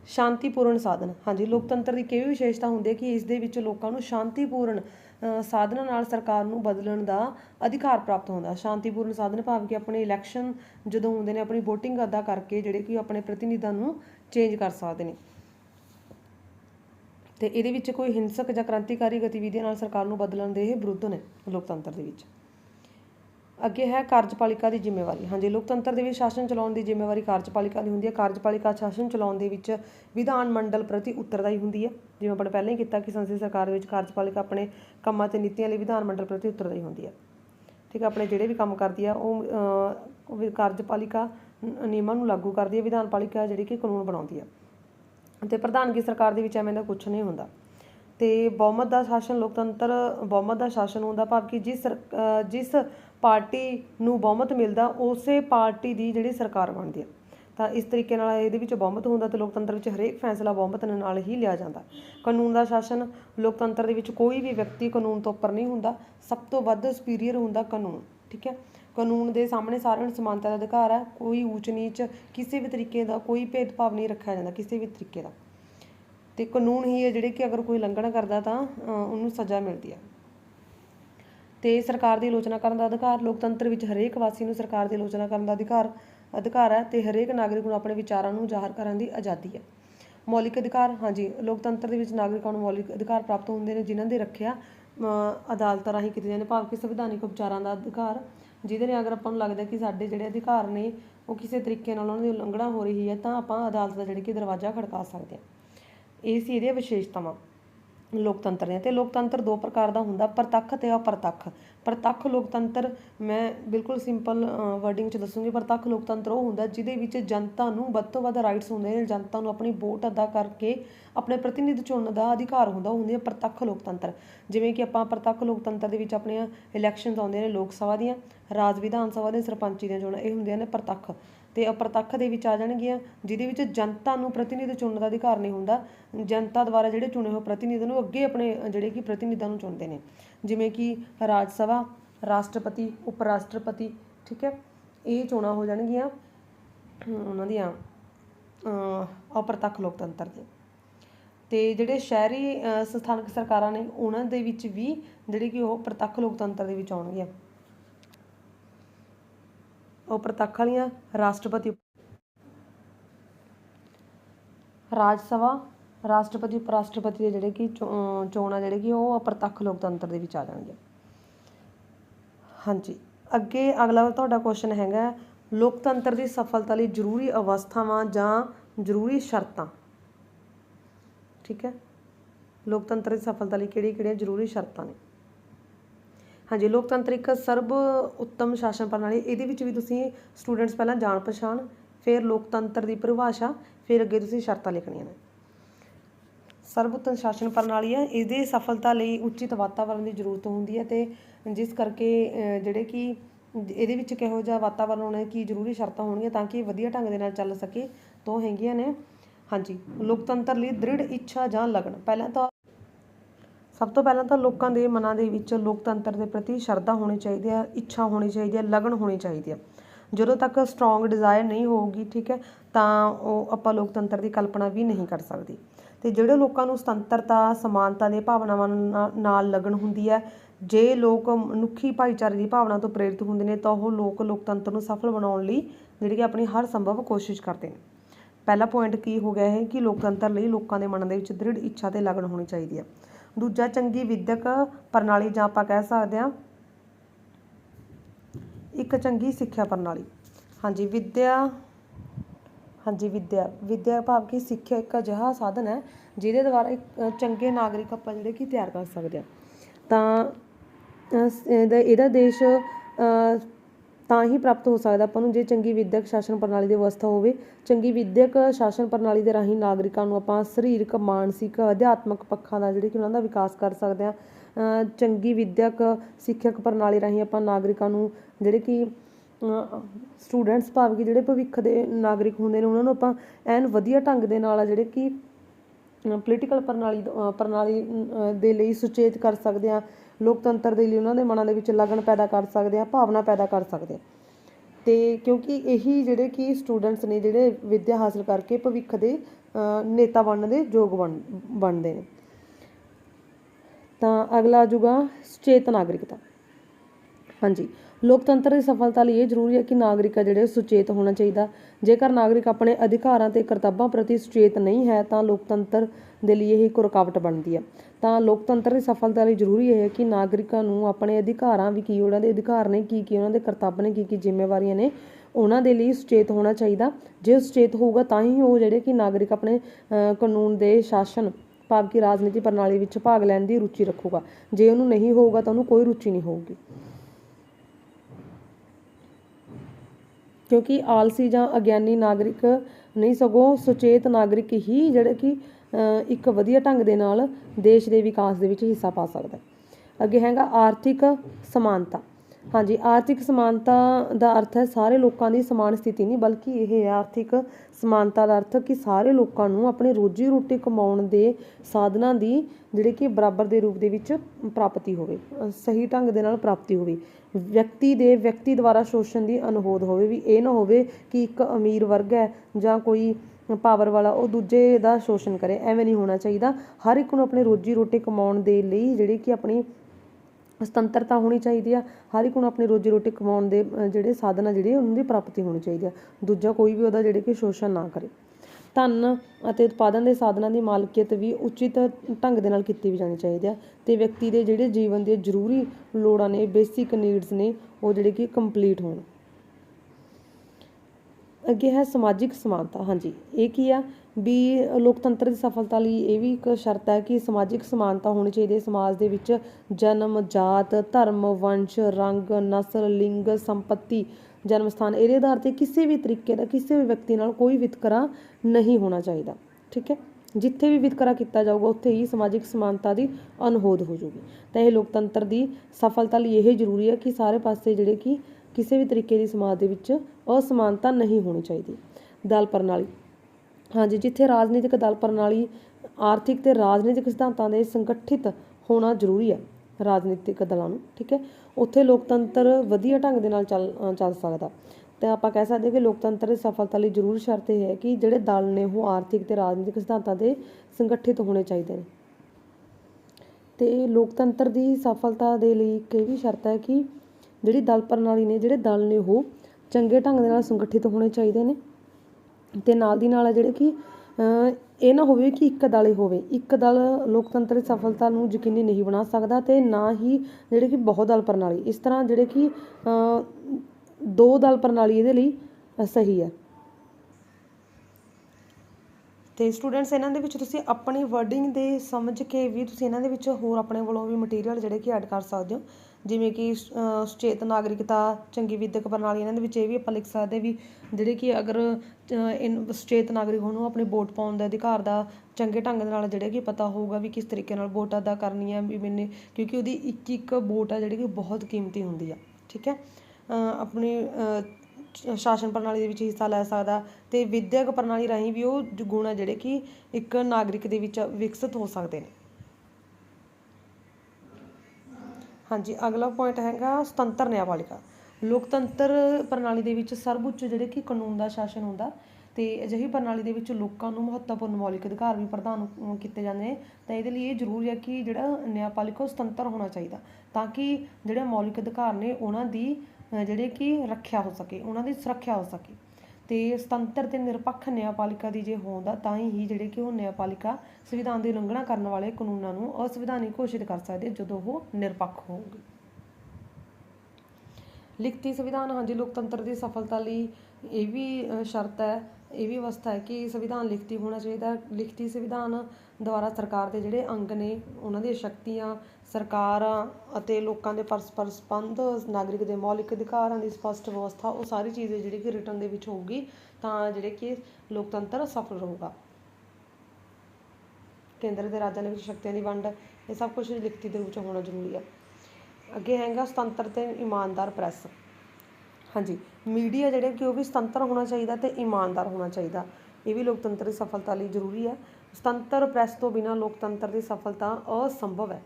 ਸ਼ਾਂਤੀਪੂਰਨ ਸਾਧਨ। ਹਾਂਜੀ, ਲੋਕਤੰਤਰ ਦੀ ਕਿਹੜੀ ਵਿਸ਼ੇਸ਼ਤਾ ਹੁੰਦੀ ਹੈ ਕਿ ਇਸ ਦੇ ਵਿੱਚ ਲੋਕਾਂ ਨੂੰ ਸ਼ਾਂਤੀਪੂਰਨ ਸਾਧਨਾਂ ਨਾਲ ਸਰਕਾਰ ਨੂੰ ਬਦਲਣ ਦਾ ਅਧਿਕਾਰ ਪ੍ਰਾਪਤ ਹੁੰਦਾ। ਸ਼ਾਂਤੀਪੂਰਨ ਸਾਧਨ ਭਾਵ ਕਿ ਆਪਣੇ ਇਲੈਕਸ਼ਨ ਜਦੋਂ ਹੁੰਦੇ ਨੇ, ਆਪਣੀ VOTING ਅਦਾ ਕਰਕੇ ਜਿਹੜੇ ਕਿ ਆਪਣੇ ਪ੍ਰਤੀਨਿਧਾਂ ਨੂੰ ਚੇਂਜ ਕਰ ਸਕਦੇ ਨੇ। ਤੇ ਇਹਦੇ ਵਿੱਚ ਕੋਈ ਹਿੰਸਕ ਜਾਂ ਕ੍ਰਾਂਤੀਕਾਰੀ ਗਤੀਵਿਧੀਆਂ ਨਾਲ ਸਰਕਾਰ ਨੂੰ ਬਦਲਣ ਦੇ ਇਹ ਵਿਰੁੱਧ ਨੇ ਲੋਕਤੰਤਰ ਦੇ ਵਿੱਚ। ਅੱਗੇ ਹੈ ਕਾਰਜਪਾਲਿਕਾ ਦੀ ਜ਼ਿੰਮੇਵਾਰੀ। ਹਾਂਜੀ, ਲੋਕਤੰਤਰ ਦੇ ਵਿੱਚ ਸ਼ਾਸਨ ਚਲਾਉਣ ਦੀ ਜ਼ਿੰਮੇਵਾਰੀ ਕਾਰਜਪਾਲਿਕਾ ਦੀ ਹੁੰਦੀ ਹੈ। ਕਾਰਜਪਾਲਿਕਾ ਸ਼ਾਸਨ ਚਲਾਉਣ ਦੇ ਵਿੱਚ ਵਿਧਾਨ ਮੰਡਲ ਪ੍ਰਤੀ ਉੱਤਰਦਾਈ ਹੁੰਦੀ ਹੈ। ਜਿਵੇਂ ਆਪਾਂ ਨੇ ਪਹਿਲਾਂ ਹੀ ਕੀਤਾ ਕਿ ਸੰਸਦੀ ਸਰਕਾਰ ਦੇ ਵਿੱਚ ਕਾਰਜਪਾਲਿਕਾ ਆਪਣੇ ਕੰਮਾਂ ਤੇ ਨੀਤੀਆਂ ਲਈ ਵਿਧਾਨ ਮੰਡਲ ਪ੍ਰਤੀ ਉੱਤਰਦਾਈ ਹੁੰਦੀ ਹੈ। ਠੀਕ ਹੈ, ਆਪਣੇ ਜਿਹੜੇ ਵੀ ਕੰਮ ਕਰਦੀ ਆ, ਉਹ ਕਾਰਜਪਾਲਿਕਾ ਨਿਯਮਾਂ ਨੂੰ ਲਾਗੂ ਕਰਦੀ ਹੈ। ਵਿਧਾਨਪਾਲਿਕਾ ਜਿਹੜੀ ਕਿ ਕਾਨੂੰਨ ਬਣਾਉਂਦੀ ਹੈ ਤੇ ਪ੍ਰਧਾਨਗੀ ਸਰਕਾਰ ਦੇ ਵਿੱਚ ਐਵੇਂ ਦਾ ਕੁਝ ਨਹੀਂ ਹੁੰਦਾ। ਤੇ ਬਹੁਮਤ ਦਾ ਸ਼ਾਸਨ ਲੋਕਤੰਤਰ, ਬਹੁਮਤ ਦਾ ਸ਼ਾਸਨ ਹੁੰਦਾ ਭਾਵ ਕਿ ਜਿਸ ਸਰ- ਜਿਸ ਪਾਰਟੀ ਨੂੰ ਬਹੁਮਤ ਮਿਲਦਾ, ਉਸੇ ਪਾਰਟੀ ਦੀ ਜਿਹੜੀ ਸਰਕਾਰ ਬਣਦੀ ਹੈ। ਤਾਂ ਇਸ ਤਰੀਕੇ ਨਾਲ ਇਹਦੇ ਵਿੱਚ ਬਹੁਮਤ ਹੁੰਦਾ ਤੇ ਲੋਕਤੰਤਰ ਵਿੱਚ ਹਰੇਕ ਫੈਸਲਾ ਬਹੁਮਤ ਨਾਲ ਹੀ ਲਿਆ ਜਾਂਦਾ। ਕਾਨੂੰਨ ਦਾ ਸ਼ਾਸਨ ਲੋਕਤੰਤਰ ਦੇ ਵਿੱਚ ਕੋਈ ਵੀ ਵਿਅਕਤੀ ਕਾਨੂੰਨ ਤੋਂ ਉੱਪਰ ਨਹੀਂ ਹੁੰਦਾ। ਸਭ ਤੋਂ ਵੱਧ ਸੁਪੀਰੀਅਰ ਹੁੰਦਾ ਕਾਨੂੰਨ, ਠੀਕ ਹੈ? ਕਾਨੂੰਨ ਦੇ ਸਾਹਮਣੇ ਸਾਰਿਆਂ ਨੂੰ ਸਮਾਨਤਾ ਦਾ ਅਧਿਕਾਰ ਹੈ ਕੋਈ ਊਚ ਨੀਚ ਕਿਸੇ ਵੀ ਤਰੀਕੇ ਦਾ ਕੋਈ ਭੇਦਭਾਵ ਨਹੀਂ ਰੱਖਿਆ ਜਾਂਦਾ ਕਿਸੇ ਵੀ ਤਰੀਕੇ ਦਾ। ਤੇ ਕਾਨੂੰਨ ਹੀ ਹੈ ਜਿਹੜੇ ਕਿ ਅਗਰ ਕੋਈ ਉਲੰਘਣਾ ਕਰਦਾ ਤਾਂ ਉਹਨੂੰ ਸਜ਼ਾ ਮਿਲਦੀ ਹੈ। ਤੇ ਸਰਕਾਰ ਦੀ ਆਲੋਚਨਾ ਕਰਨ ਦਾ ਅਧਿਕਾਰ ਲੋਕਤੰਤਰ ਵਿੱਚ ਹਰੇਕ ਵਾਸੀ ਨੂੰ ਸਰਕਾਰ ਦੀ ਆਲੋਚਨਾ ਕਰਨ ਦਾ ਅਧਿਕਾਰ ਅਧਿਕਾਰ ਹੈ ਤੇ ਹਰੇਕ ਨਾਗਰਿਕ ਨੂੰ ਆਪਣੇ ਵਿਚਾਰਾਂ ਨੂੰ ਜ਼ਾਹਰ ਕਰਨ ਦੀ ਆਜ਼ਾਦੀ ਹੈ। ਮੌਲਿਕ ਅਧਿਕਾਰ ਹਾਂਜੀ ਲੋਕਤੰਤਰ ਦੇ ਵਿੱਚ ਨਾਗਰਿਕਾਂ ਨੂੰ ਮੌਲਿਕ ਅਧਿਕਾਰ ਪ੍ਰਾਪਤ ਹੁੰਦੇ ਨੇ ਜਿਨ੍ਹਾਂ ਦੀ ਰੱਖਿਆ ਅ, ਅਦਾਲਤਾਂ ਰਾਹੀਂ ਕੀਤੀ ਜਾਂਦੀ ਹੈ ਭਾਵ ਕਿ ਸੰਵਿਧਾਨਿਕ ਉਪਚਾਰਾਂ ਦਾ ਅਧਿਕਾਰ ਜਿਹਦੇ ਨਾਲ ਅਗਰ ਆਪਾਂ ਨੂੰ ਲੱਗਦਾ ਕਿ ਸਾਡੇ ਜਿਹੜੇ ਅਧਿਕਾਰ ਨੇ ਉਹ ਕਿਸੇ ਤਰੀਕੇ ਨਾਲ ਉਹਨਾਂ ਦੀ ਉਲੰਘਣਾ ਹੋ ਰਹੀ ਹੈ ਤਾਂ ਆਪਾਂ ਅਦਾਲਤ ਦਾ ਜਿਹੜੀ ਕਿ ਦਰਵਾਜ਼ਾ ਖੜਕਾ ਸਕਦੇ ਹਾਂ। ਇਹ ਸੀ ਇਹਦੀਆਂ ਵਿਸ਼ੇਸ਼ਤਾਵਾਂ। ਲੋਕਤੰਤਰ ਦੀਆਂ ਤੇ ਲੋਕਤੰਤਰ ਦੋ ਪ੍ਰਕਾਰ ਦਾ ਹੁੰਦਾ, ਪ੍ਰਤੱਖ ਤੇ ਅਪ੍ਰਤੱਖ। ਪ੍ਰਤੱਖ ਲੋਕਤੰਤਰ, ਮੈਂ ਬਿਲਕੁਲ ਸਿੰਪਲ ਵਰਡਿੰਗ ਚ ਦੱਸੂਗੀ। ਪ੍ਰਤੱਖ ਲੋਕਤੰਤਰ ਉਹ ਹੁੰਦਾ ਜਿਹਦੇ ਵਿੱਚ ਜਨਤਾ ਨੂੰ ਵੱਧ ਤੋਂ ਵੱਧ ਰਾਈਟਸ ਹੁੰਦੇ ਨੇ। ਜਨਤਾ ਨੂੰ ਆਪਣੀ ਵੋਟ ਅਦਾ ਕਰਕੇ ਆਪਣੇ ਪ੍ਰਤੀਨਿਧ ਚੁਣਨ ਦਾ ਅਧਿਕਾਰ ਹੁੰਦਾ, ਉਹ ਹੁੰਦੀ ਹੈ ਪ੍ਰਤੱਖ ਲੋਕਤੰਤਰ। ਜਿਵੇਂ ਕਿ ਆਪਾਂ ਪ੍ਰਤੱਖ ਲੋਕਤੰਤਰ ਦੇ ਵਿੱਚ ਆਪਣੀਆਂ ਇਲੈਕਸ਼ਨਸ ਆਉਂਦੀਆਂ ਨੇ ਲੋਕ ਸਭਾ ਦੀਆਂ, ਰਾਜ ਵਿਧਾਨ ਸਭਾ ਦੇ ਸਰਪੰਚੀ ਦੀਆਂ ਚੋਣਾਂ, ਇਹ ਹੁੰਦੀਆਂ ਨੇ ਪ੍ਰਤੱਖ। ਤੇ ਅਪਰਤੱਖ ਦੇ ਵਿੱਚ ਆ ਜਾਣਗੀਆਂ ਜਿਹਦੇ ਵਿੱਚ ਜਨਤਾ ਨੂੰ ਪ੍ਰਤੀਨਿਧ ਚੁਣਨ ਦਾ ਅਧਿਕਾਰ ਨਹੀਂ ਹੁੰਦਾ। ਜਨਤਾ ਦੁਆਰਾ ਜਿਹੜੇ ਚੁਣੇ ਹੋਏ ਪ੍ਰਤੀਨਿਧ ਨੂੰ ਅੱਗੇ ਆਪਣੇ ਜਿਹੜੇ ਕਿ ਪ੍ਰਤੀਨਿਧਾਂ ਨੂੰ ਚੁਣਦੇ ਨੇ। ਜਿਵੇਂ ਕਿ ਰਾਜ ਸਭਾ ਰਾਸ਼ਟਰਪਤੀ ਉਪ ਰਾਸ਼ਟਰਪਤੀ ਠੀਕ ਹੈ? ਇਹ ਚੋਣਾਂ ਹੋ ਜਾਣਗੀਆਂ ਉਹਨਾਂ ਦੀਆਂ ਅਹ, ਅਪ੍ਰਤੱਖ ਲੋਕਤੰਤਰ ਦੇ। ਤੇ ਜਿਹੜੇ ਸ਼ਹਿਰੀ ਸਥਾਨਕ ਸਰਕਾਰਾਂ ਨੇ ਉਹਨਾਂ ਦੇ ਵਿੱਚ ਵੀ ਜਿਹੜੇ ਕਿ ਉਹ ਪ੍ਰਤੱਖ ਲੋਕਤੰਤਰ ਦੇ ਵਿੱਚ ਆਉਣਗੀਆਂ। ਉਹ ਪ੍ਰਤੱਖ ਵਾਲੀਆਂ ਰਾਸ਼ਟਰਪਤੀ ਰਾਜ ਸਭਾ ਰਾਸ਼ਟਰਪਤੀ ਉਪ ਰਾਸ਼ਟਰਪਤੀ ਦੇ ਜਿਹੜੇ ਕਿ ਚੋ- ਅਹ ਚੋਣਾਂ ਜਿਹੜੇ ਕਿ ਉਹ ਪ੍ਰਤੱਖ ਲੋਕਤੰਤਰ ਦੇ ਵਿੱਚ ਆ ਜਾਣਗੇ। ਹਾਂਜੀ। ਅੱਗੇ ਅਗਲਾ ਤੁਹਾਡਾ ਕੁਐਸਚਨ ਹੈਗਾ ਲੋਕਤੰਤਰ ਦੀ ਸਫਲਤਾ ਲਈ ਜ਼ਰੂਰੀ ਅਵਸਥਾਵਾਂ ਜਾਂ ਜ਼ਰੂਰੀ ਸ਼ਰਤਾਂ। ਠੀਕ ਹੈ? ਲੋਕਤੰਤਰ ਦੀ ਸਫਲਤਾ ਲਈ ਕਿਹੜੀ ਕਿਹੜੀਆਂ ਜ਼ਰੂਰੀ ਸ਼ਰਤਾਂ ਨੇ? ਹਾਂਜੀ ਲੋਕਤੰਤਰ ਇੱਕ ਸਰਬ ਉੱਤਮ ਸ਼ਾਸਨ ਪ੍ਰਣਾਲੀ, ਇਹਦੇ ਵਿੱਚ ਵੀ ਤੁਸੀਂ ਸਟੂਡੈਂਟਸ ਪਹਿਲਾਂ ਜਾਣ ਪਛਾਣ, ਫਿਰ ਲੋਕਤੰਤਰ ਦੀ ਪਰਿਭਾਸ਼ਾ, ਫਿਰ ਅੱਗੇ ਤੁਸੀਂ ਸ਼ਰਤਾਂ ਲਿਖਣੀਆਂ ਨੇ। ਸਰਵਉੱਤਮ ਸ਼ਾਸਨ ਪ੍ਰਣਾਲੀ ਹੈ, ਇਹਦੀ ਸਫਲਤਾ ਲਈ ਉਚਿਤ ਵਾਤਾਵਰਣ ਦੀ ਜ਼ਰੂਰਤ ਹੁੰਦੀ ਹੈ ਤੇ ਜਿਸ ਕਰਕੇ ਜਿਹੜੇ ਕਿ ਇਹਦੇ ਵਿੱਚ ਕਿਹੋ ਜਿਹਾ ਵਾਤਾਵਰਣ ਹੋਣਾ, ਕੀ ਜ਼ਰੂਰੀ ਸ਼ਰਤਾਂ ਹੋਣਗੀਆਂ ਤਾਂ ਕਿ ਵਧੀਆ ਢੰਗ ਦੇ ਨਾਲ ਚੱਲ ਸਕੇ ਤੋਂ ਹੈਗੀਆਂ ਨੇ। ਹਾਂਜੀ, ਲੋਕਤੰਤਰ ਲਈ ਦ੍ਰਿੜ ਇੱਛਾ ਜਾਂ ਲਗਨ, ਪਹਿਲਾਂ ਤਾਂ ਸਭ ਤੋਂ ਪਹਿਲਾਂ ਤਾਂ ਲੋਕਾਂ ਦੇ ਮਨਾਂ ਦੇ ਵਿੱਚ ਲੋਕਤੰਤਰ ਦੇ ਪ੍ਰਤੀ ਸ਼ਰਧਾ ਹੋਣੀ ਚਾਹੀਦੀ ਹੈ, ਇੱਛਾ ਹੋਣੀ ਚਾਹੀਦੀ ਹੈ, ਲਗਨ ਹੋਣੀ ਚਾਹੀਦੀ ਹੈ। ਜਦੋਂ ਤੱਕ ਸਟਰੋਂਗ ਡਿਜ਼ਾਇਰ ਨਹੀਂ ਹੋਊਗੀ, ਠੀਕ ਹੈ, ਤਾਂ ਉਹ ਆਪਾਂ ਲੋਕਤੰਤਰ ਦੀ ਕਲਪਨਾ ਵੀ ਨਹੀਂ ਕਰ ਸਕਦੇ। ਤੇ ਜਿਹੜੇ ਲੋਕਾਂ ਨੂੰ ਸੁਤੰਤਰਤਾ, ਸਮਾਨਤਾ ਦੇ ਭਾਵਨਾਵਾਂ ਨਾਲ ਲਗਨ ਹੁੰਦੀ ਹੈ, ਜੇ ਲੋਕ ਮਨੁੱਖੀ ਭਾਈਚਾਰੇ ਦੀ ਭਾਵਨਾ ਤੋਂ ਪ੍ਰੇਰਿਤ ਹੁੰਦੇ ਨੇ, ਤਾਂ ਉਹ ਲੋਕ ਲੋਕਤੰਤਰ ਨੂੰ ਸਫਲ ਬਣਾਉਣ ਲਈ ਜਿਹੜੀ ਕਿ ਆਪਣੀ ਹਰ ਸੰਭਵ ਕੋਸ਼ਿਸ਼ ਕਰਦੇ ਨੇ। ਪਹਿਲਾ ਪੁਆਇੰਟ ਕੀ ਹੋ ਗਿਆ ਹੈ ਕਿ ਲੋਕਤੰਤਰ ਲਈ ਲੋਕਾਂ ਦੇ ਮਨ ਦੇ ਵਿੱਚ ਦ੍ਰਿੜ ਇੱਛਾ ਤੇ ਲਗਨ ਹੋਣੀ ਚਾਹੀਦੀ ਹੈ। ਦੂਜਾ ਚੰਗੀ ਵਿਦਿਅਕ ਪ੍ਰਣਾਲੀ ਜਾਂ ਆਪਾਂ ਕਹਿ ਸਕਦੇ ਹਾਂ ਇੱਕ ਚੰਗੀ ਸਿੱਖਿਆ ਪ੍ਰਣਾਲੀ। ਹਾਂਜੀ ਵਿੱਦਿਆ ਹਾਂਜੀ ਵਿੱਦਿਆ। ਵਿੱਦਿਆ ਭਾਵ ਕਿ ਸਿੱਖਿਆ ਇੱਕ ਅਜਿਹਾ ਸਾਧਨ ਹੈ ਜਿਹਦੇ ਦੁਆਰਾ ਇੱਕ ਚੰਗੇ ਨਾਗਰਿਕ ਆਪਾਂ ਜਿਹੜੇ ਕਿ ਤਿਆਰ ਕਰ ਸਕਦੇ ਹਾਂ। ਤਾਂ ਅ, ਇਹਦਾ ਦੇਸ਼ ਤਾਂ ਹੀ ਪ੍ਰਾਪਤ ਹੋ ਸਕਦਾ ਆਪਾਂ ਨੂੰ ਜੇ ਚੰਗੀ ਵਿਦਿਅਕ ਸ਼ਾਸਨ ਪ੍ਰਣਾਲੀ ਦੀ ਵਿਵਸਥਾ ਹੋਵੇ। ਚੰਗੀ ਵਿਦਿਅਕ ਸ਼ਾਸਨ ਪ੍ਰਣਾਲੀ ਦੇ ਰਾਹੀਂ ਨਾਗਰਿਕਾਂ ਨੂੰ ਆਪਾਂ ਸਰੀਰਕ, ਮਾਨਸਿਕ, ਅਧਿਆਤਮਕ ਪੱਖਾਂ ਦਾ ਜਿਹੜੇ ਕਿ ਉਹਨਾਂ ਦਾ ਵਿਕਾਸ ਕਰ ਸਕਦੇ ਹਾਂ। ਚੰਗੀ ਵਿਦਿਅਕ ਸਿੱਖਿਅਕ ਪ੍ਰਣਾਲੀ ਰਾਹੀਂ ਆਪਾਂ ਨਾਗਰਿਕਾਂ ਨੂੰ ਜਿਹੜੇ ਕਿ ਸਟੂਡੈਂਟਸ ਭਾਵ ਕਿ ਜਿਹੜੇ ਭਵਿੱਖ ਦੇ ਨਾਗਰਿਕ ਹੁੰਦੇ ਨੇ, ਉਹਨਾਂ ਨੂੰ ਆਪਾਂ ਐਨ ਵਧੀਆ ਢੰਗ ਦੇ ਨਾਲ ਜਿਹੜੇ ਕਿ ਪੋਲੀਟੀਕਲ ਪ੍ਰਣਾਲੀ ਪ੍ਰਣਾਲੀ ਦੇ ਲਈ ਸੁਚੇਤ ਕਰ ਸਕਦੇ ਆ ਲੋਕਤੰਤਰ ਦੇ ਲਈ ਉਹਨਾਂ ਦੇ ਮਨਾਂ ਦੇ ਵਿੱਚ ਲਗਨ ਪੈਦਾ ਕਰ ਸਕਦੇ ਆ, ਭਾਵਨਾ ਪੈਦਾ ਕਰ ਸਕਦੇ ਆ। ਤੇ ਕਿਉਂਕਿ ਇਹੀ ਜਿਹੜੇ ਕਿ ਸਟੂਡੈਂਟਸ ਨੇ ਜਿਹੜੇ ਵਿੱਦਿਆ ਹਾਸਲ ਕਰਕੇ ਭਵਿੱਖ ਦੇ ਨੇਤਾ ਬਣਨ ਦੇ ਯੋਗ ਬਣਦੇ ਨੇ। ਤਾਂ ਅਗਲਾ ਆ ਜਾਊਗਾ ਸੁਚੇਤ ਨਾਗਰਿਕਤਾ। ਹਾਂਜੀ, ਲੋਕਤੰਤਰ ਦੀ ਸਫਲਤਾ ਲਈ ਇਹ ਜ਼ਰੂਰੀ ਹੈ ਕਿ ਨਾਗਰਿਕ ਆ ਜਿਹੜੇ ਸੁਚੇਤ ਹੋਣਾ ਚਾਹੀਦਾ। ਜੇਕਰ ਨਾਗਰਿਕ ਆਪਣੇ ਅਧਿਕਾਰਾਂ ਤੇ ਕਰਤੱਵਾਂ ਪ੍ਰਤੀ ਸੁਚੇਤ ਨਹੀਂ ਹੈ, ਤਾਂ ਲੋਕਤੰਤਰ ਦੇ ਲਈ ਇਹ ਇੱਕ ਰੁਕਾਵਟ ਬਣਦੀ ਹੈ ਤਾਂ ਲੋਕਤੰਤਰ ਦੀ ਸਫਲਤਾ ਲਈ ਜ਼ਰੂਰੀ ਇਹ ਹੈ ਕਿ ਨਾਗਰਿਕਾਂ ਨੂੰ ਆਪਣੇ ਅਧਿਕਾਰਾਂ ਵੀ ਕੀ, ਉਹਨਾਂ ਦੇ ਅਧਿਕਾਰ ਨੇ ਕੀ ਕੀ, ਉਹਨਾਂ ਦੇ ਕਰਤੱਵ ਨੇ ਕੀ ਕੀ ਜ਼ਿੰਮੇਵਾਰੀਆਂ ਨੇ, ਉਹਨਾਂ ਦੇ ਲਈ ਸੁਚੇਤ ਹੋਣਾ ਚਾਹੀਦਾ। ਜੇ ਸੁਚੇਤ ਹੋਊਗਾ ਤਾਂ ਹੀ ਉਹ ਜਿਹੜੇ ਕਿ ਨਾਗਰਿਕ ਆਪਣੇ ਕਾਨੂੰਨ ਦੇ ਸ਼ਾਸਨ, ਭਾਵ ਕਿ ਰਾਜਨੀਤੀ ਪ੍ਰਣਾਲੀ ਵਿੱਚ ਭਾਗ ਲੈਣ ਦੀ ਰੁਚੀ ਰੱਖੂਗਾ। ਜੇ ਉਹਨੂੰ ਨਹੀਂ ਹੋਊਗਾ ਤਾਂ ਉਹਨੂੰ ਕੋਈ ਰੁਚੀ ਨਹੀਂ ਹੋਊਗੀ। ਕਿਉਂਕਿ ਆਲਸੀ ਜਾਂ ਅਗਿਆਨੀ ਨਾਗਰਿਕ ਨਹੀਂ, ਸਗੋਂ ਸੁਚੇਤ ਨਾਗਰਿਕ ਹੀ ਜਿਹੜੇ ਕਿ ਇੱਕ ਵਧੀਆ ਢੰਗ ਦੇ ਨਾਲ ਦੇਸ਼ ਦੇ ਵਿਕਾਸ ਦੇ ਵਿੱਚ ਹਿੱਸਾ ਪਾ ਸਕਦਾ ਅੱਗੇ ਹੈਗਾ ਆਰਥਿਕ ਸਮਾਨਤਾ। ਹਾਂਜੀ, ਆਰਥਿਕ ਸਮਾਨਤਾ ਦਾ ਅਰਥ ਹੈ ਸਾਰੇ ਲੋਕਾਂ ਦੀ ਸਮਾਨ ਸਥਿਤੀ ਨਹੀਂ, ਬਲਕਿ ਇਹ ਹੈ ਆਰਥਿਕ ਸਮਾਨਤਾ ਦਾ ਅਰਥ ਕਿ ਸਾਰੇ ਲੋਕਾਂ ਨੂੰ ਆਪਣੀ ਰੋਜੀ ਰੋਟੀ ਕਮਾਉਣ ਦੇ ਸਾਧਨਾਂ ਦੀ ਜਿਹੜੇ ਕਿ ਬਰਾਬਰ ਦੇ ਰੂਪ ਦੇ ਵਿੱਚ ਪ੍ਰਾਪਤੀ ਹੋਵੇ ਸਹੀ ਢੰਗ ਦੇ ਨਾਲ ਪ੍ਰਾਪਤੀ ਹੋਵੇ। ਵਿਅਕਤੀ ਦੇ ਵਿਅਕਤੀ ਦੁਆਰਾ ਸ਼ੋਸ਼ਣ ਦੀ ਅਨਹੋਦ ਹੋਵੇ, ਵੀ ਇਹ ਨਾ ਹੋਵੇ ਕਿ ਇੱਕ ਅਮੀਰ ਵਰਗ ਹੈ ਜਾਂ ਕੋਈ ਪਾਵਰ ਵਾਲਾ, ਉਹ ਦੂਜੇ ਦਾ ਸ਼ੋਸ਼ਣ ਕਰੇ। ਐਵੇਂ ਨਹੀਂ ਹੋਣਾ ਚਾਹੀਦਾ। ਹਰ ਇੱਕ ਨੂੰ ਆਪਣੀ ਰੋਜੀ ਰੋਟੀ ਕਮਾਉਣ ਦੇ ਲਈ ਜਿਹੜੇ ਕਿ ਆਪਣੀ ਸੁਤੰਤਰਤਾ ਹੋਣੀ ਚਾਹੀਦੀ ਆ। ਹਰ ਇੱਕ ਨੂੰ ਆਪਣੀ ਰੋਜੀ ਰੋਟੀ ਕਮਾਉਣ ਦੇ ਜਿਹੜੇ ਸਾਧਨ ਆ ਜਿਹੜੇ ਉਹਨਾਂ ਦੀ ਪ੍ਰਾਪਤੀ ਹੋਣੀ ਚਾਹੀਦੀ ਆ। ਦੂਜਾ ਕੋਈ ਵੀ ਉਹਦਾ ਜਿਹੜੇ ਕਿ ਸ਼ੋਸ਼ਣ ਨਾ ਕਰੇ। ਧਨ ਅਤੇ ਉਤਪਾਦਨ ਦੇ ਸਾਧਨਾਂ ਦੀ ਮਾਲਕੀਅਤ ਵੀ ਉਚਿਤ ਢੰਗ ਦੇ ਨਾਲ ਕੀਤੀ ਵੀ ਜਾਣੀ ਚਾਹੀਦੀ ਆ। ਤੇ ਵਿਅਕਤੀ ਦੇ ਜਿਹੜੇ ਜੀਵਨ ਦੇ ਜ਼ਰੂਰੀ ਲੋੜਾਂ ਨੇ, ਬੇਸਿਕ ਨੀਡਸ ਨੇ, ਉਹ ਜਿਹੜੇ ਕਿ ਕੰਪਲੀਟ ਹੋਣ। ਅੱਗੇ ਹੈ ਸਮਾਜਿਕ ਸਮਾਨਤਾ, ਹਾਂਜੀ। ਇਹ ਕੀ ਆ? ਵੀ ਲੋਕਤੰਤਰ ਦੀ ਸਫਲਤਾ ਲਈ ਇਹ ਵੀ ਇੱਕ ਸ਼ਰਤ ਹੈ ਕਿ ਸਮਾਜਿਕ ਸਮਾਨਤਾ ਹੋਣੀ ਚਾਹੀਦੀ ਹੈ। ਸਮਾਜ ਦੇ ਵਿੱਚ ਜਨਮ, ਜਾਤ, ਧਰਮ, ਵੰਸ਼, ਰੰਗ, ਨਸਲ, ਲਿੰਗ, ਸੰਪਤੀ, ਜਨਮ ਸਥਾਨ, ਇਹਦੇ ਆਧਾਰ ਤੇ ਕਿਸੇ ਵੀ ਤਰੀਕੇ ਦਾ, ਕਿਸੇ ਵੀ ਵਿਅਕਤੀ ਨਾਲ ਕੋਈ ਵਿਤਕਰਾ ਨਹੀਂ ਹੋਣਾ ਚਾਹੀਦਾ। ਠੀਕ ਹੈ? ਜਿੱਥੇ ਵੀ ਵਿਤਕਰਾ ਕੀਤਾ ਜਾਊਗਾ, ਉੱਥੇ ਹੀ ਸਮਾਜਿਕ ਸਮਾਨਤਾ ਦੀ ਅਨਹੋਦ ਹੋ ਜਾਊਗੀ। ਤਾਂ ਇਹ ਲੋਕਤੰਤਰ ਦੀ ਸਫਲਤਾ ਲਈ ਇਹ ਜ਼ਰੂਰੀ ਹੈ ਕਿ ਸਾਰੇ ਪਾਸੇ ਜਿਹੜੇ ਕਿ ਕਿਸੇ ਵੀ ਤਰੀਕੇ ਦੀ ਸਮਾਜ ਦੇ ਵਿੱਚ ਅਸਮਾਨਤਾ ਨਹੀਂ ਹੋਣੀ ਚਾਹੀਦੀ। ਦਲ ਪ੍ਰਣਾਲੀ। ਹਾਂਜੀ, ਜਿੱਥੇ ਰਾਜਨੀਤਿਕ ਦਲ ਪ੍ਰਣਾਲੀ, ਆਰਥਿਕ ਤੇ ਰਾਜਨੀਤਿਕ ਸਿਧਾਂਤਾਂ ਦੇ ਸੰਗਠਿਤ ਹੋਣਾ ਜ਼ਰੂਰੀ ਹੈ ਰਾਜਨੀਤਿਕ ਦਲਾਂ ਨੂੰ, ਠੀਕ ਹੈ? ਉੱਥੇ ਲੋਕਤੰਤਰ ਵਧੀਆ ਢੰਗ ਦੇ ਨਾਲ ਚੱਲ ਚੱਲ ਸਕਦਾ। ਤੇ ਆਪਾਂ ਕਹਿ ਸਕਦੇ ਹਾਂ ਕਿ ਲੋਕਤੰਤਰ ਦੀ ਸਫਲਤਾ ਲਈ ਜ਼ਰੂਰ ਸ਼ਰਤ ਇਹ ਹੈ ਕਿ ਜਿਹੜੇ ਦਲ ਨੇ ਉਹ ਆਰਥਿਕ ਤੇ ਰਾਜਨੀਤਿਕ ਸਿਧਾਂਤਾਂ ਦੇ ਸੰਗਠਿਤ ਹੋਣੇ ਚਾਹੀਦੇ ਨੇ। ਤੇ ਲੋਕਤੰਤਰ ਦੀ ਸਫਲਤਾ ਦੇ ਲਈ ਇੱਕ ਇਹ ਵੀ ਸ਼ਰਤ ਹੈ ਕਿ ਜਿਹੜੀ ਦਲ ਪ੍ਰਣਾਲੀ ਨੇ, ਜਿਹੜੇ ਦਲ ਨੇ ਉਹ ਚੰਗੇ ਢੰਗ ਦੇ ਨਾਲ ਸੰਗਠਿਤ ਹੋਣੇ ਚਾਹੀਦੇ ਨੇ ਤੇ ਨਾਲ ਦੀ ਨਾਲ ਜਿਹੜੇ ਕਿ ਇਹ ਨਾ ਹੋਵੇ ਕਿ ਇੱਕ ਦਲ ਹੀ ਹੋਵੇ। ਇੱਕ ਦਲ ਲੋਕਤੰਤਰ ਦੀ ਸਫਲਤਾ ਨੂੰ ਯਕੀਨੀ ਨਹੀਂ ਬਣਾ ਸਕਦਾ ਤੇ ਨਾ ਹੀ ਜਿਹੜੇ ਕਿ ਬਹੁ ਦਲ ਪ੍ਰਣਾਲੀ। ਇਸ ਤਰ੍ਹਾਂ ਜਿਹੜੇ ਕਿ ਦੋ ਦਲ ਪ੍ਰਣਾਲੀ ਇਹਦੇ ਲਈ ਸਹੀ ਹੈ। ਤੇ ਸਟੂਡੈਂਟਸ, ਇਹਨਾਂ ਦੇ ਵਿੱਚ ਤੁਸੀਂ ਆਪਣੀ ਵਰਡਿੰਗ ਦੇ ਸਮਝ ਕੇ ਵੀ ਤੁਸੀਂ ਇਹਨਾਂ ਦੇ ਵਿੱਚ ਹੋਰ ਆਪਣੇ ਵੱਲੋਂ ਵੀ ਮਟੀਰੀਅਲ ਜਿਹੜੇ ਕਿ ਐਡ ਕਰ ਸਕਦੇ ਹੋ। ਜਿਵੇਂ ਕਿ ਸੁਚੇਤ ਨਾਗਰਿਕਤਾ ਚੰਗੀ ਵਿੱਦਿਅਕ ਪ੍ਰਣਾਲੀ ਇਹਨਾਂ ਦੇ ਵਿੱਚ ਇਹ ਵੀ ਆਪਾਂ ਲਿਖ ਸਕਦੇ ਵੀ ਜਿਹੜੇ ਕਿ ਅਗਰ ਇਨ ਸੁਚੇਤ ਨਾਗਰਿਕ ਉਹਨੂੰ ਆਪਣੇ ਵੋਟ ਪਾਉਣ ਦਾ ਅਧਿਕਾਰ ਦਾ ਚੰਗੇ ਢੰਗ ਦੇ ਨਾਲ ਜਿਹੜੇ ਕਿ ਪਤਾ ਹੋਊਗਾ ਵੀ ਕਿਸ ਤਰੀਕੇ ਨਾਲ ਵੋਟ ਅਦਾ ਕਰਨੀ ਹੈ ਵੀ ਮੈਨੇ ਕਿਉਂਕਿ ਉਹਦੀ ਇੱਕ ਇੱਕ ਵੋਟ ਆ ਜਿਹੜੀ ਕਿ ਬਹੁਤ ਕੀਮਤੀ ਹੁੰਦੀ ਆ ਠੀਕ ਹੈ? ਅਹ, ਆਪਣੀ ਸ਼ਾਸਨ ਪ੍ਰਣਾਲੀ ਦੇ ਵਿੱਚ ਹਿੱਸਾ ਲੈ ਸਕਦਾ ਤੇ ਵਿਦਿਅਕ ਪ੍ਰਣਾਲੀ ਰਾਹੀਂ ਵੀ ਉਹ ਗੁਣ ਆ ਜਿਹੜੇ ਕਿ ਇੱਕ ਨਾਗਰਿਕ ਦੇ ਵਿੱਚ ਵਿਕਸਿਤ ਹੋ ਸਕਦੇ ਨੇ। ਹਾਂਜੀ, ਅਗਲਾ ਪੁਆਇੰਟ ਹੈਗਾ ਸੁਤੰਤਰ ਨਿਆਂਪਾਲਿਕਾ ਲੋਕਤੰਤਰ ਪ੍ਰਣਾਲੀ ਦੇ ਵਿੱਚ ਸਰਵਉੱਚ ਜਿਹੜੇ ਕਿ ਕਾਨੂੰਨ ਦਾ ਸ਼ਾਸਨ ਹੁੰਦਾ ਤੇ ਅਜਿਹੀ ਪ੍ਰਣਾਲੀ ਦੇ ਵਿੱਚ ਲੋਕਾਂ ਨੂੰ ਮਹੱਤਵਪੂਰਨ ਮੌਲਿਕ ਅਧਿਕਾਰ ਵੀ ਪ੍ਰਦਾਨ ਕੀਤੇ ਜਾਂਦੇ ਨੇ, ਤਾਂ ਇਹਦੇ ਲਈ ਇਹ ਜ਼ਰੂਰੀ ਹੈ ਕਿ ਜਿਹੜਾ ਨਿਆਂਪਾਲਿਕਾ ਉਹ ਸੁਤੰਤਰ ਹੋਣਾ ਚਾਹੀਦਾ ਤਾਂ ਕਿ ਜਿਹੜੇ ਮੌਲਿਕ ਅਧਿਕਾਰ ਨੇ ਉਹਨਾਂ ਦੀ ਜਿਹੜੇ ਕਿ ਰੱਖਿਆ ਹੋ ਸਕੇ, ਉਹਨਾਂ ਦੀ ਸੁਰੱਖਿਆ ਹੋ ਸਕੇ। ਤੇ ਸੁਤੰਤਰ ਤੇ ਨਿਰਪੱਖ ਨਿਆਂਪਾਲਿਕਾ ਦੀ ਜੇ ਹੋਂਦ ਆ, ਤਾਂ ਹੀ ਜਿਹੜੇ ਕਿ ਉਹ ਨਿਆਂਪਾਲਿਕਾ ਸੰਵਿਧਾਨ ਦੀ ਉਲੰਘਣਾ ਕਰਨ ਵਾਲੇ ਕਾਨੂੰਨਾਂ ਨੂੰ ਅਸੰਵਿਧਾਨਿਕ ਘੋਸ਼ਿਤ ਕਰ ਸਕਦੇ ਜਦੋਂ ਉਹ ਨਿਰਪੱਖ ਹੋਊਗੀ ਲਿਖਤੀ ਸੰਵਿਧਾਨ, ਹਾਂਜੀ, ਲੋਕਤੰਤਰ ਦੀ ਸਫਲਤਾ ਲਈ ਇਹ ਵੀ ਸ਼ਰਤ ਹੈ ਇਹ ਵੀ ਅਵਸਥਾ ਹੈ ਕਿ ਸੰਵਿਧਾਨ ਲਿਖਤੀ ਹੋਣਾ ਚਾਹੀਦਾ ਲਿਖਤੀ ਸੰਵਿਧਾਨ ਦੁਆਰਾ ਸਰਕਾਰ ਦੇ ਜਿਹੜੇ ਅੰਗ ਨੇ, ਉਹਨਾਂ ਦੀਆਂ ਸ਼ਕਤੀਆਂ, ਸਰਕਾਰਾਂ ਅਤੇ ਲੋਕਾਂ ਦੇ ਪਰਸਪਰ ਸੰਬੰਧ, ਨਾਗਰਿਕ ਦੇ ਮੌਲਿਕ ਅਧਿਕਾਰਾਂ ਦੀ ਸਪਸ਼ਟ ਵਿਵਸਥਾ, ਉਹ ਸਾਰੀ ਚੀਜ਼ ਜਿਹੜੀ ਕਿ ਰਿਟਨ ਦੇ ਵਿੱਚ ਹੋਊਗੀ, ਤਾਂ ਜਿਹੜੇ ਕਿ ਲੋਕਤੰਤਰ ਸਫਲ ਰਹੂਗਾ। ਕੇਂਦਰ ਦੇ ਰਾਜਾਂ ਦੇ ਵਿੱਚ ਸ਼ਕਤੀਆਂ ਦੀ ਵੰਡ, ਇਹ ਸਭ ਕੁਝ ਲਿਖਤੀ ਦੇ ਰੂਪ ਚ ਹੋਣਾ ਜ਼ਰੂਰੀ ਹੈ। ਅੱਗੇ ਹੈਗਾ ਸੁਤੰਤਰ ਤੇ ਇਮਾਨਦਾਰ ਪ੍ਰੈਸ। ਹਾਂਜੀ। ਮੀਡੀਆ ਜਿਹੜੇ ਕਿ ਉਹ ਵੀ ਸੁਤੰਤਰ ਹੋਣਾ ਚਾਹੀਦਾ ਤੇ ਇਮਾਨਦਾਰ ਹੋਣਾ ਚਾਹੀਦਾ। ਇਹ ਵੀ ਲੋਕਤੰਤਰ ਦੀ ਸਫਲਤਾ ਲਈ ਜ਼ਰੂਰੀ ਹੈ। ਸੁਤੰਤਰ ਪ੍ਰੈਸ ਤੋਂ ਬਿਨਾਂ ਲੋਕਤੰਤਰ ਦੀ ਸਫਲਤਾ ਅਸੰਭਵ ਹੈ।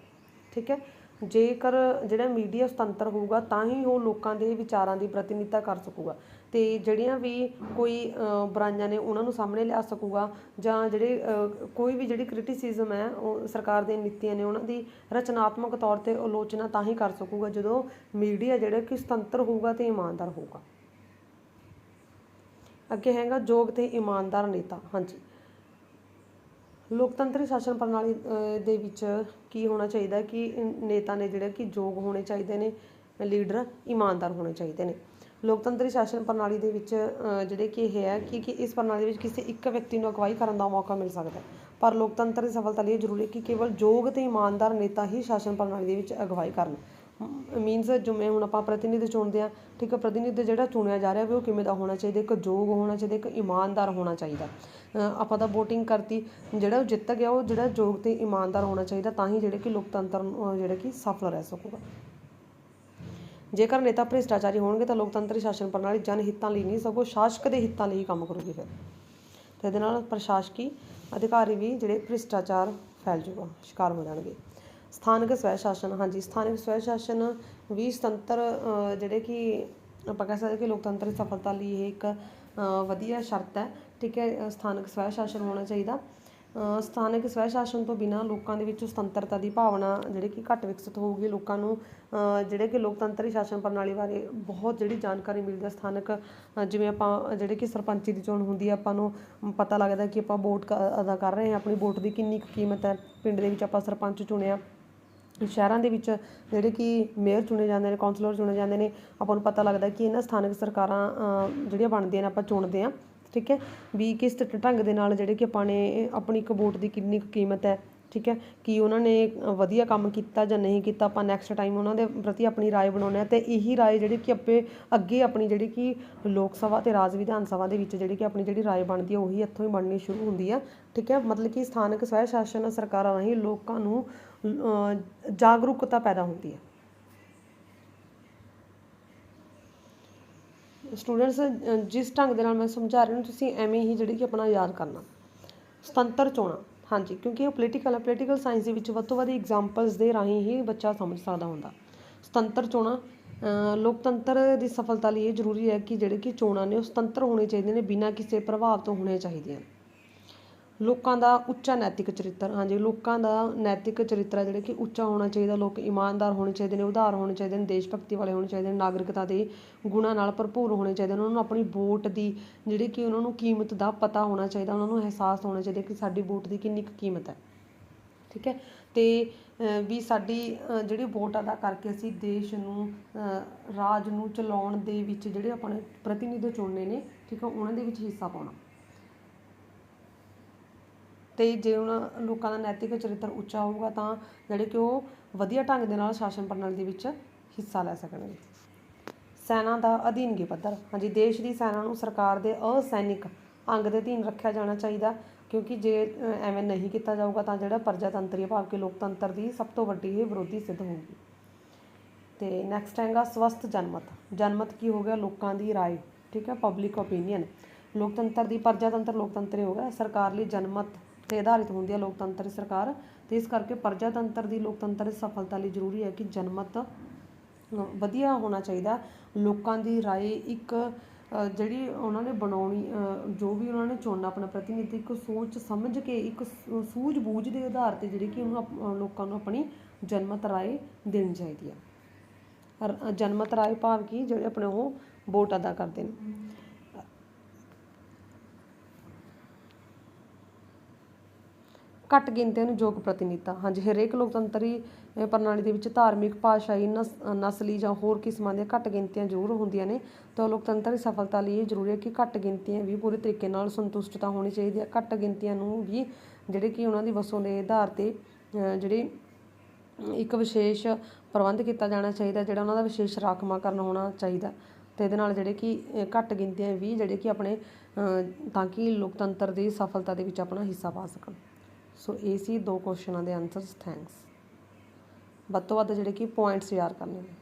ਠੀਕ ਹੈ? ਜੇਕਰ ਜਿਹੜਾ ਮੀਡੀਆ ਸੁਤੰਤਰ ਹੋਊਗਾ, ਤਾਂ ਹੀ ਉਹ ਲੋਕਾਂ ਦੇ ਵਿਚਾਰਾਂ ਦੀ ਪ੍ਰਤੀਨਿਧਤਾ ਕਰ ਸਕੂਗਾ। ਅਤੇ ਜਿਹੜੀਆਂ ਵੀ ਕੋਈ ਅ, ਬੁਰਾਈਆਂ ਨੇ ਉਹਨਾਂ ਨੂੰ ਸਾਹਮਣੇ ਲਿਆ ਸਕੂਗਾ ਜਾਂ ਜਿਹੜੇ ਕੋਈ ਵੀ ਜਿਹੜੀ ਕ੍ਰਿਟੀਸਿਜ਼ਮ ਹੈ ਉਹ ਸਰਕਾਰ ਦੀਆਂ ਨੀਤੀਆਂ ਨੇ ਉਹਨਾਂ ਦੀ ਰਚਨਾਤਮਕ ਤੌਰ ਤੇ ਆਲੋਚਨਾ ਤਾਂ ਹੀ ਕਰ ਸਕੂਗਾ ਜਦੋਂ ਮੀਡੀਆ ਜਿਹੜਾ ਕਿ ਸੁਤੰਤਰ ਹੋਊਗਾ ਅਤੇ ਇਮਾਨਦਾਰ ਹੋਊਗਾ। ਅੱਗੇ ਹੈਗਾ ਯੋਗ ਤੇ ਇਮਾਨਦਾਰ ਨੇਤਾ ਹਾਂਜੀ। ਲੋਕਤੰਤਰੀ ਸ਼ਾਸਨ ਪ੍ਰਣਾਲੀ ਦੇ ਵਿੱਚ ਕੀ ਹੋਣਾ ਚਾਹੀਦਾ ਕਿ ਨੇਤਾ ਨੇ ਜਿਹੜੇ ਕਿ ਯੋਗ ਹੋਣੇ ਚਾਹੀਦੇ ਨੇ ਲੀਡਰ ਇਮਾਨਦਾਰ ਹੋਣੇ ਚਾਹੀਦੇ ਨੇ। ਲੋਕਤੰਤਰੀ ਸ਼ਾਸਨ ਪ੍ਰਣਾਲੀ ਦੇ ਵਿੱਚ ਜਿਹੜੇ ਕਿ ਇਹ ਹੈ ਕਿ ਕਿ ਇਸ ਪ੍ਰਣਾਲੀ ਵਿੱਚ ਕਿਸੇ ਇੱਕ ਵਿਅਕਤੀ ਨੂੰ ਅਗਵਾਈ ਕਰਨ ਦਾ ਮੌਕਾ ਮਿਲ ਸਕਦਾ ਪਰ ਲੋਕਤੰਤਰ ਦੀ ਸਫਲਤਾ ਲਈ ਜ਼ਰੂਰੀ ਹੈ ਕਿ ਕੇਵਲ ਯੋਗ ਤੇ ਇਮਾਨਦਾਰ ਨੇਤਾ ਹੀ ਸ਼ਾਸਨ ਪ੍ਰਣਾਲੀ ਦੇ ਵਿੱਚ ਅਗਵਾਈ ਕਰਨ। ਮੀਨਸ ਜਿਵੇਂ ਹੁਣ ਆਪਾਂ ਪ੍ਰਤੀਨਿਧ ਚੁਣਦੇ ਆ ਠੀਕ ਹੈ ਪ੍ਰਤੀਨਿਧ ਜਿਹੜਾ ਚੁਣਿਆ ਜਾ ਰਿਹਾ ਵੀ ਉਹ ਕਿਵੇਂ ਦਾ ਹੋਣਾ ਚਾਹੀਦਾ ਇੱਕ ਯੋਗ ਹੋਣਾ ਚਾਹੀਦਾ ਇੱਕ ਇਮਾਨਦਾਰ ਹੋਣਾ ਚਾਹੀਦਾ। ਆਪਾਂ ਤਾਂ VOTING ਕਰਤੀ ਜਿਹੜਾ ਉਹ ਜਿੱਤ ਗਿਆ ਉਹ ਜਿਹੜਾ ਯੋਗ ਤੇ ਇਮਾਨਦਾਰ ਹੋਣਾ ਚਾਹੀਦਾ ਤਾਂ ਹੀ ਜਿਹੜੇ ਕਿ ਲੋਕਤੰਤਰ ਨੂੰ, ਜਿਹੜੇ ਕਿ ਸਫਲ ਰਹਿ ਸਕੂਗਾ। ਜੇਕਰ ਨੇਤਾ ਭ੍ਰਿਸ਼ਟਾਚਾਰੀ ਹੋਣਗੇ ਤਾਂ ਲੋਕਤੰਤਰੀ ਸ਼ਾਸਨ ਪ੍ਰਣਾਲੀ ਜਨ ਹਿੱਤਾਂ ਲਈ ਨਹੀਂ, ਸਗੋਂ ਸ਼ਾਸਕ ਦੇ ਹਿੱਤਾਂ ਲਈ ਹੀ ਕੰਮ ਕਰੂਗੀ ਫਿਰ। ਤੇ ਇਹਦੇ ਨਾਲ ਪ੍ਰਸ਼ਾਸਕੀ ਅਧਿਕਾਰੀ ਵੀ ਜਿਹੜੇ ਭ੍ਰਿਸ਼ਟਾਚਾਰ ਫੈਲ ਜੂਗਾ ਸ਼ਿਕਾਰ ਹੋ ਜਾਣਗੇ। ਸਥਾਨਕ ਸਵੈ ਸ਼ਾਸਨ, ਹਾਂਜੀ, ਸਥਾਨਕ ਸਵੈ ਸ਼ਾਸਨ ਵੀ ਸੁਤੰਤਰ ਜਿਹੜੇ ਕਿ ਆਪਾਂ ਕਹਿ ਸਕਦੇ ਕਿ ਲੋਕਤੰਤਰ ਸਫਲਤਾ ਲਈ ਇਹ ਇੱਕ ਵਧੀਆ ਸ਼ਰਤ ਹੈ। ਠੀਕ ਹੈ ਸਥਾਨਕ ਸਵੈ ਸ਼ਾਸਨ ਹੋਣਾ ਚਾਹੀਦਾ। ਸਥਾਨਕ ਸਵੈ ਸ਼ਾਸਨ ਤੋਂ ਬਿਨਾਂ ਲੋਕਾਂ ਦੇ ਵਿੱਚ ਸੁਤੰਤਰਤਾ ਦੀ ਭਾਵਨਾ ਜਿਹੜੇ ਕਿ ਘੱਟ ਵਿਕਸਿਤ ਹੋਊਗੀ, ਲੋਕਾਂ ਨੂੰ ਜਿਹੜੇ ਕਿ ਲੋਕਤੰਤਰੀ ਸ਼ਾਸਨ ਪ੍ਰਣਾਲੀ ਬਾਰੇ ਬਹੁਤ ਜਿਹੜੀ ਜਾਣਕਾਰੀ ਮਿਲਦੀ ਹੈ ਸਥਾਨਕ ਜਿਵੇਂ ਆਪਾਂ, ਜਿਹੜੇ ਕਿ ਸਰਪੰਚੀ ਦੀ ਚੋਣ ਹੁੰਦੀ ਹੈ, ਆਪਾਂ ਨੂੰ ਪਤਾ ਲੱਗਦਾ ਕਿ ਆਪਾਂ ਵੋਟ ਕ- ਅਦਾ ਕਰ ਰਹੇ ਹਾਂ, ਆਪਣੀ ਵੋਟ ਦੀ ਕਿੰਨੀ ਕੁ ਕੀਮਤ ਹੈ, ਪਿੰਡ ਦੇ ਵਿੱਚ ਆਪਾਂ ਸਰਪੰਚ ਚੁਣਿਆ। ਸ਼ਹਿਰਾਂ ਦੇ ਵਿੱਚ ਜਿਹੜੇ ਕਿ ਮੇਅਰ ਚੁਣੇ ਜਾਂਦੇ ਨੇ ਕਾਉਂਸਲਰ ਚੁਣੇ ਜਾਂਦੇ ਨੇ, ਆਪਾਂ ਨੂੰ ਪਤਾ ਲੱਗਦਾ ਕਿ ਇਹਨਾਂ ਸਥਾਨਕ ਸਰਕਾਰਾਂ ਜਿਹੜੀਆਂ ਬਣਦੀਆਂ ਨੇ, ਆਪਾਂ ਚੁਣਦੇ ਆ ਠੀਕ ਹੈ? ਵੀ ਕਿਸ ਢੰਗ ਦੇ ਨਾਲ ਜਿਹੜੇ ਕਿ ਆਪਾਂ ਨੇ ਆਪਣੀ ਇੱਕ ਵੋਟ ਦੀ ਕਿੰਨੀ ਕੁ ਕੀਮਤ ਹੈ, ਠੀਕ ਹੈ? ਕਿ ਉਹਨਾਂ ਨੇ ਵਧੀਆ ਕੰਮ ਕੀਤਾ ਜਾਂ ਨਹੀਂ ਕੀਤਾ? ਆਪਾਂ ਨੈਕਸਟ ਟਾਈਮ ਉਹਨਾਂ ਦੇ ਪ੍ਰਤੀ ਆਪਣੀ ਰਾਏ ਬਣਾਉਣਾ ਤੇ ਇਹੀ ਰਾਏ ਜਿਹੜੀ ਕਿ ਅੱਪੇ ਅੱਗੇ ਆਪਣੀ ਜਿਹੜੀ ਕਿ ਲੋਕ ਸਭਾ ਤੇ ਰਾਜ ਵਿਧਾਨ ਸਭਾ ਦੇ ਵਿੱਚ ਜਿਹੜੀ ਕਿ ਆਪਣੀ ਜਿਹੜੀ ਰਾਏ ਬਣਦੀ ਹੈ, ਉਹੀ ਇੱਥੋਂ ਹੀ ਬਣਨੀ ਸ਼ੁਰੂ ਹੁੰਦੀ ਹੈ, ਠੀਕ ਹੈ? ਮਤਲਬ ਕਿ ਸਥਾਨਕ ਸਵੈ ਸ਼ਾਸਨ ਸਰਕਾਰਾਂ ਰਾਹੀਂ ਲੋਕਾਂ ਨੂੰ ਜਾਗਰੂਕਤਾ ਪੈਦਾ ਹੁੰਦੀ ਹੈ। ਸਟੂਡੈਂਟਸ ਜਿਸ ਢੰਗ ਦੇ ਨਾਲ ਮੈਂ ਸਮਝਾ ਰਹੀ ਹਾਂ, ਤੁਸੀਂ ਐਵੇਂ ਹੀ ਜਿਹੜੀ ਕਿ ਆਪਣਾ ਯਾਦ ਕਰਨਾ। ਸੁਤੰਤਰ ਚੋਣਾਂ, ਹਾਂਜੀ, ਕਿਉਂਕਿ ਇਹ ਪੋਲੀਟੀਕਲ ਹੈ ਪੋਲੀਟੀਕਲ ਸਾਇੰਸ ਦੇ ਵਿੱਚ ਵੱਧ ਤੋਂ ਵੱਧ ਐਗਜ਼ਾਮਪਲਸ ਦੇ ਰਾਹੀਂ ਹੀ ਬੱਚਾ ਸਮਝ ਸਕਦਾ ਹੁੰਦਾ। ਸੁਤੰਤਰ ਚੋਣਾਂ ਲੋਕਤੰਤਰ ਦੀ ਸਫਲਤਾ ਲਈ ਇਹ ਜ਼ਰੂਰੀ ਹੈ ਕਿ ਜਿਹੜੇ ਕਿ ਚੋਣਾਂ ਨੇ ਉਹ ਸੁਤੰਤਰ ਹੋਣੇ ਚਾਹੀਦੇ ਨੇ, ਬਿਨਾਂ ਕਿਸੇ ਪ੍ਰਭਾਵ ਤੋਂ ਹੋਣੇ ਚਾਹੀਦੀਆਂ ਲੋਕਾਂ ਦਾ ਉੱਚਾ ਨੈਤਿਕ ਚਰਿੱਤਰ, ਹਾਂਜੀ, ਲੋਕਾਂ ਦਾ ਨੈਤਿਕ ਚਰਿੱਤਰ ਹੈ ਜਿਹੜੇ ਕਿ ਉੱਚਾ ਹੋਣਾ ਚਾਹੀਦਾ, ਲੋਕ ਇਮਾਨਦਾਰ ਹੋਣੇ ਚਾਹੀਦੇ ਨੇ ਉਧਾਰ ਹੋਣੇ ਚਾਹੀਦੇ ਨੇ, ਦੇਸ਼ ਭਗਤੀ ਵਾਲੇ ਹੋਣੇ ਚਾਹੀਦੇ ਨੇ, ਨਾਗਰਿਕਤਾ ਦੇ ਗੁਣਾਂ ਨਾਲ ਭਰਪੂਰ ਹੋਣੇ ਚਾਹੀਦੇ ਨੇ, ਉਹਨਾਂ ਨੂੰ ਆਪਣੀ ਵੋਟ ਦੀ ਜਿਹੜੀ ਕਿ ਉਹਨਾਂ ਨੂੰ ਕੀਮਤ ਦਾ ਪਤਾ ਹੋਣਾ ਚਾਹੀਦਾ, ਉਹਨਾਂ ਨੂੰ ਅਹਿਸਾਸ ਹੋਣਾ ਚਾਹੀਦਾ ਕਿ ਸਾਡੀ ਵੋਟ ਦੀ ਕਿੰਨੀ ਕੁ ਕੀਮਤ ਹੈ। ਠੀਕ ਹੈ? ਤੇ ਵੀ ਸਾਡੀ ਜਿਹੜੀ ਵੋਟ ਅਦਾ ਕਰਕੇ ਅਸੀਂ ਦੇਸ਼ ਨੂੰ ਰਾਜ ਨੂੰ ਚਲਾਉਣ ਦੇ ਵਿੱਚ ਜਿਹੜੇ ਆਪਣੇ ਪ੍ਰਤੀਨਿਧ ਚੁਣਨੇ ਨੇ, ਠੀਕ ਹੈ, ਉਹਨਾਂ ਦੇ ਵਿੱਚ ਹਿੱਸਾ ਪਾਉਣਾ। ਅਤੇ ਜੇ ਉਹਨਾਂ ਲੋਕਾਂ ਦਾ ਨੈਤਿਕ ਚਰਿੱਤਰ ਉੱਚਾ ਹੋਊਗਾ ਤਾਂ ਜਿਹੜੇ ਕਿ ਉਹ ਵਧੀਆ ਢੰਗ ਦੇ ਨਾਲ ਸ਼ਾਸਨ ਪ੍ਰਣਾਲੀ ਦੇ ਵਿੱਚ ਹਿੱਸਾ ਲੈ ਸਕਣਗੇ। ਸੈਨਾ ਦਾ ਅਧੀਨਗੀ ਪੱਧਰ? ਹਾਂਜੀ, ਦੇਸ਼ ਦੀ ਸੈਨਾ ਨੂੰ ਸਰਕਾਰ ਦੇ ਅਸੈਨਿਕ ਅੰਗ ਦੇ ਅਧੀਨ ਰੱਖਿਆ ਜਾਣਾ ਚਾਹੀਦਾ, ਕਿਉਂਕਿ ਜੇ ਐਵੇਂ ਨਹੀਂ ਕੀਤਾ ਜਾਊਗਾ ਤਾਂ ਜਿਹੜਾ ਪ੍ਰਜਾਤੰਤਰੀ ਭਾਵ ਕਿ ਲੋਕਤੰਤਰ ਦੀ ਸਭ ਤੋਂ ਵੱਡੀ ਇਹ ਵਿਰੋਧੀ ਸਿੱਧ ਹੋਊਗੀ। ਤੇ ਨੈਕਸਟ ਹੈਗਾ ਸਵਸਥ ਜਨਮਤ। ਜਨਮਤ ਕੀ ਹੋ ਗਿਆ? ਲੋਕਾਂ ਦੀ ਰਾਏ, ਠੀਕ ਹੈ ਪਬਲਿਕ ਓਪੀਨੀਅਨ ਲੋਕਤੰਤਰ ਦੀ, ਪ੍ਰਜਾਤੰਤਰ ਲੋਕਤੰਤਰ ਹੀ ਹੋ ਗਿਆ। ਸਰਕਾਰ ਲਈ ਜਨਮਤ ਤੇ ਆਧਾਰਿਤ ਹੁੰਦੀ ਹੈ ਲੋਕਤੰਤਰੀ ਸਰਕਾਰ ਤੇ ਇਸ ਕਰਕੇ ਪ੍ਰਜਾਤੰਤਰ ਦੀ ਲੋਕਤੰਤਰ ਦੀ ਸਫਲਤਾ ਲਈ ਜ਼ਰੂਰੀ ਹੈ ਕਿ ਜਨਮਤ ਵਧੀਆ ਹੋਣਾ ਚਾਹੀਦਾ। ਲੋਕਾਂ ਦੀ ਰਾਏ ਇੱਕ ਜਿਹੜੀ ਉਹਨਾਂ ਨੇ ਬਣਾਉਣੀ ਜੋ ਵੀ ਉਹਨਾਂ ਨੇ ਚੁਣਨਾ, ਆਪਣਾ ਪ੍ਰਤੀਨਿਧ, ਇੱਕ ਸੋਚ ਸਮਝ ਕੇ, ਇੱਕ ਸੂਝ-ਬੂਝ ਦੇ ਆਧਾਰ ਤੇ ਜਿਹੜੀ ਕਿ ਉਹਨੂੰ ਆਪ- ਲੋਕਾਂ ਨੂੰ ਆਪਣੀ ਜਨਮਤ ਰਾਏ ਦੇਣੀ ਚਾਹੀਦੀ ਹੈ। ਜਨਮਤ ਰਾਏ ਭਾਵ ਕਿ? ਜਿਹੜੇ ਆਪਣੇ ਉਹ ਵੋਟ ਅਦਾ ਕਰਦੇ ਨੇ। ਘੱਟ ਗਿਣਤੀਆਂ ਨੂੰ ਯੋਗ ਪ੍ਰਤੀਨਿਧਤਾ। ਹਾਂਜੀ, ਹਰੇਕ ਲੋਕਤੰਤਰੀ ਪ੍ਰਣਾਲੀ ਦੇ ਵਿੱਚ ਧਾਰਮਿਕ, ਭਾਸ਼ਾਈ ਨਸ ਨਸਲੀ ਜਾਂ ਹੋਰ ਕਿਸਮਾਂ ਦੀਆਂ ਘੱਟ ਗਿਣਤੀਆਂ ਜ਼ਰੂਰ ਹੁੰਦੀਆਂ ਨੇ। ਤਾਂ ਲੋਕਤੰਤਰ ਦੀ ਸਫਲਤਾ ਲਈ ਇਹ ਜ਼ਰੂਰੀ ਹੈ ਕਿ ਘੱਟ ਗਿਣਤੀਆਂ ਵੀ ਪੂਰੇ ਤਰੀਕੇ ਨਾਲ ਸੰਤੁਸ਼ਟਤਾ ਹੋਣੀ ਚਾਹੀਦੀ ਹੈ। ਘੱਟ ਗਿਣਤੀਆਂ ਨੂੰ ਵੀ ਜਿਹੜੇ ਕਿ ਉਹਨਾਂ ਦੀ ਵਸੋਂ ਦੇ ਆਧਾਰ ਤੇ ਜਿਹੜੇ ਇੱਕ ਵਿਸ਼ੇਸ਼ ਪ੍ਰਬੰਧ ਕੀਤਾ ਜਾਣਾ ਚਾਹੀਦਾ, ਜਿਹੜਾ ਉਹਨਾਂ ਦਾ ਵਿਸ਼ੇਸ਼ ਰਾਖਵਾਂਕਰਨ ਹੋਣਾ ਚਾਹੀਦਾ। ਤੇ ਇਹਦੇ ਨਾਲ ਜਿਹੜੇ ਕਿ ਘੱਟ ਗਿਣਤੀਆਂ ਵੀ ਜਿਹੜੇ ਕਿ ਆਪਣੇ ਤਾਂ ਕਿ ਲੋਕਤੰਤਰ ਦੀ ਸਫਲਤਾ ਦੇ ਵਿੱਚ ਆਪਣਾ ਹਿੱਸਾ ਪਾ ਸਕਣ। ਸੋ ਇਹ ਸੀ ਦੋ ਕੁਐਸਚਨਾਂ ਦੇ ਆਨਸਰਸ ਥੈਂਕਸ ਵੱਧ ਤੋਂ ਵੱਧ ਜਿਹੜੇ ਕਿ ਪੁਆਇੰਟਸ ਯਾਦ ਕਰਨੇ ਨੇ।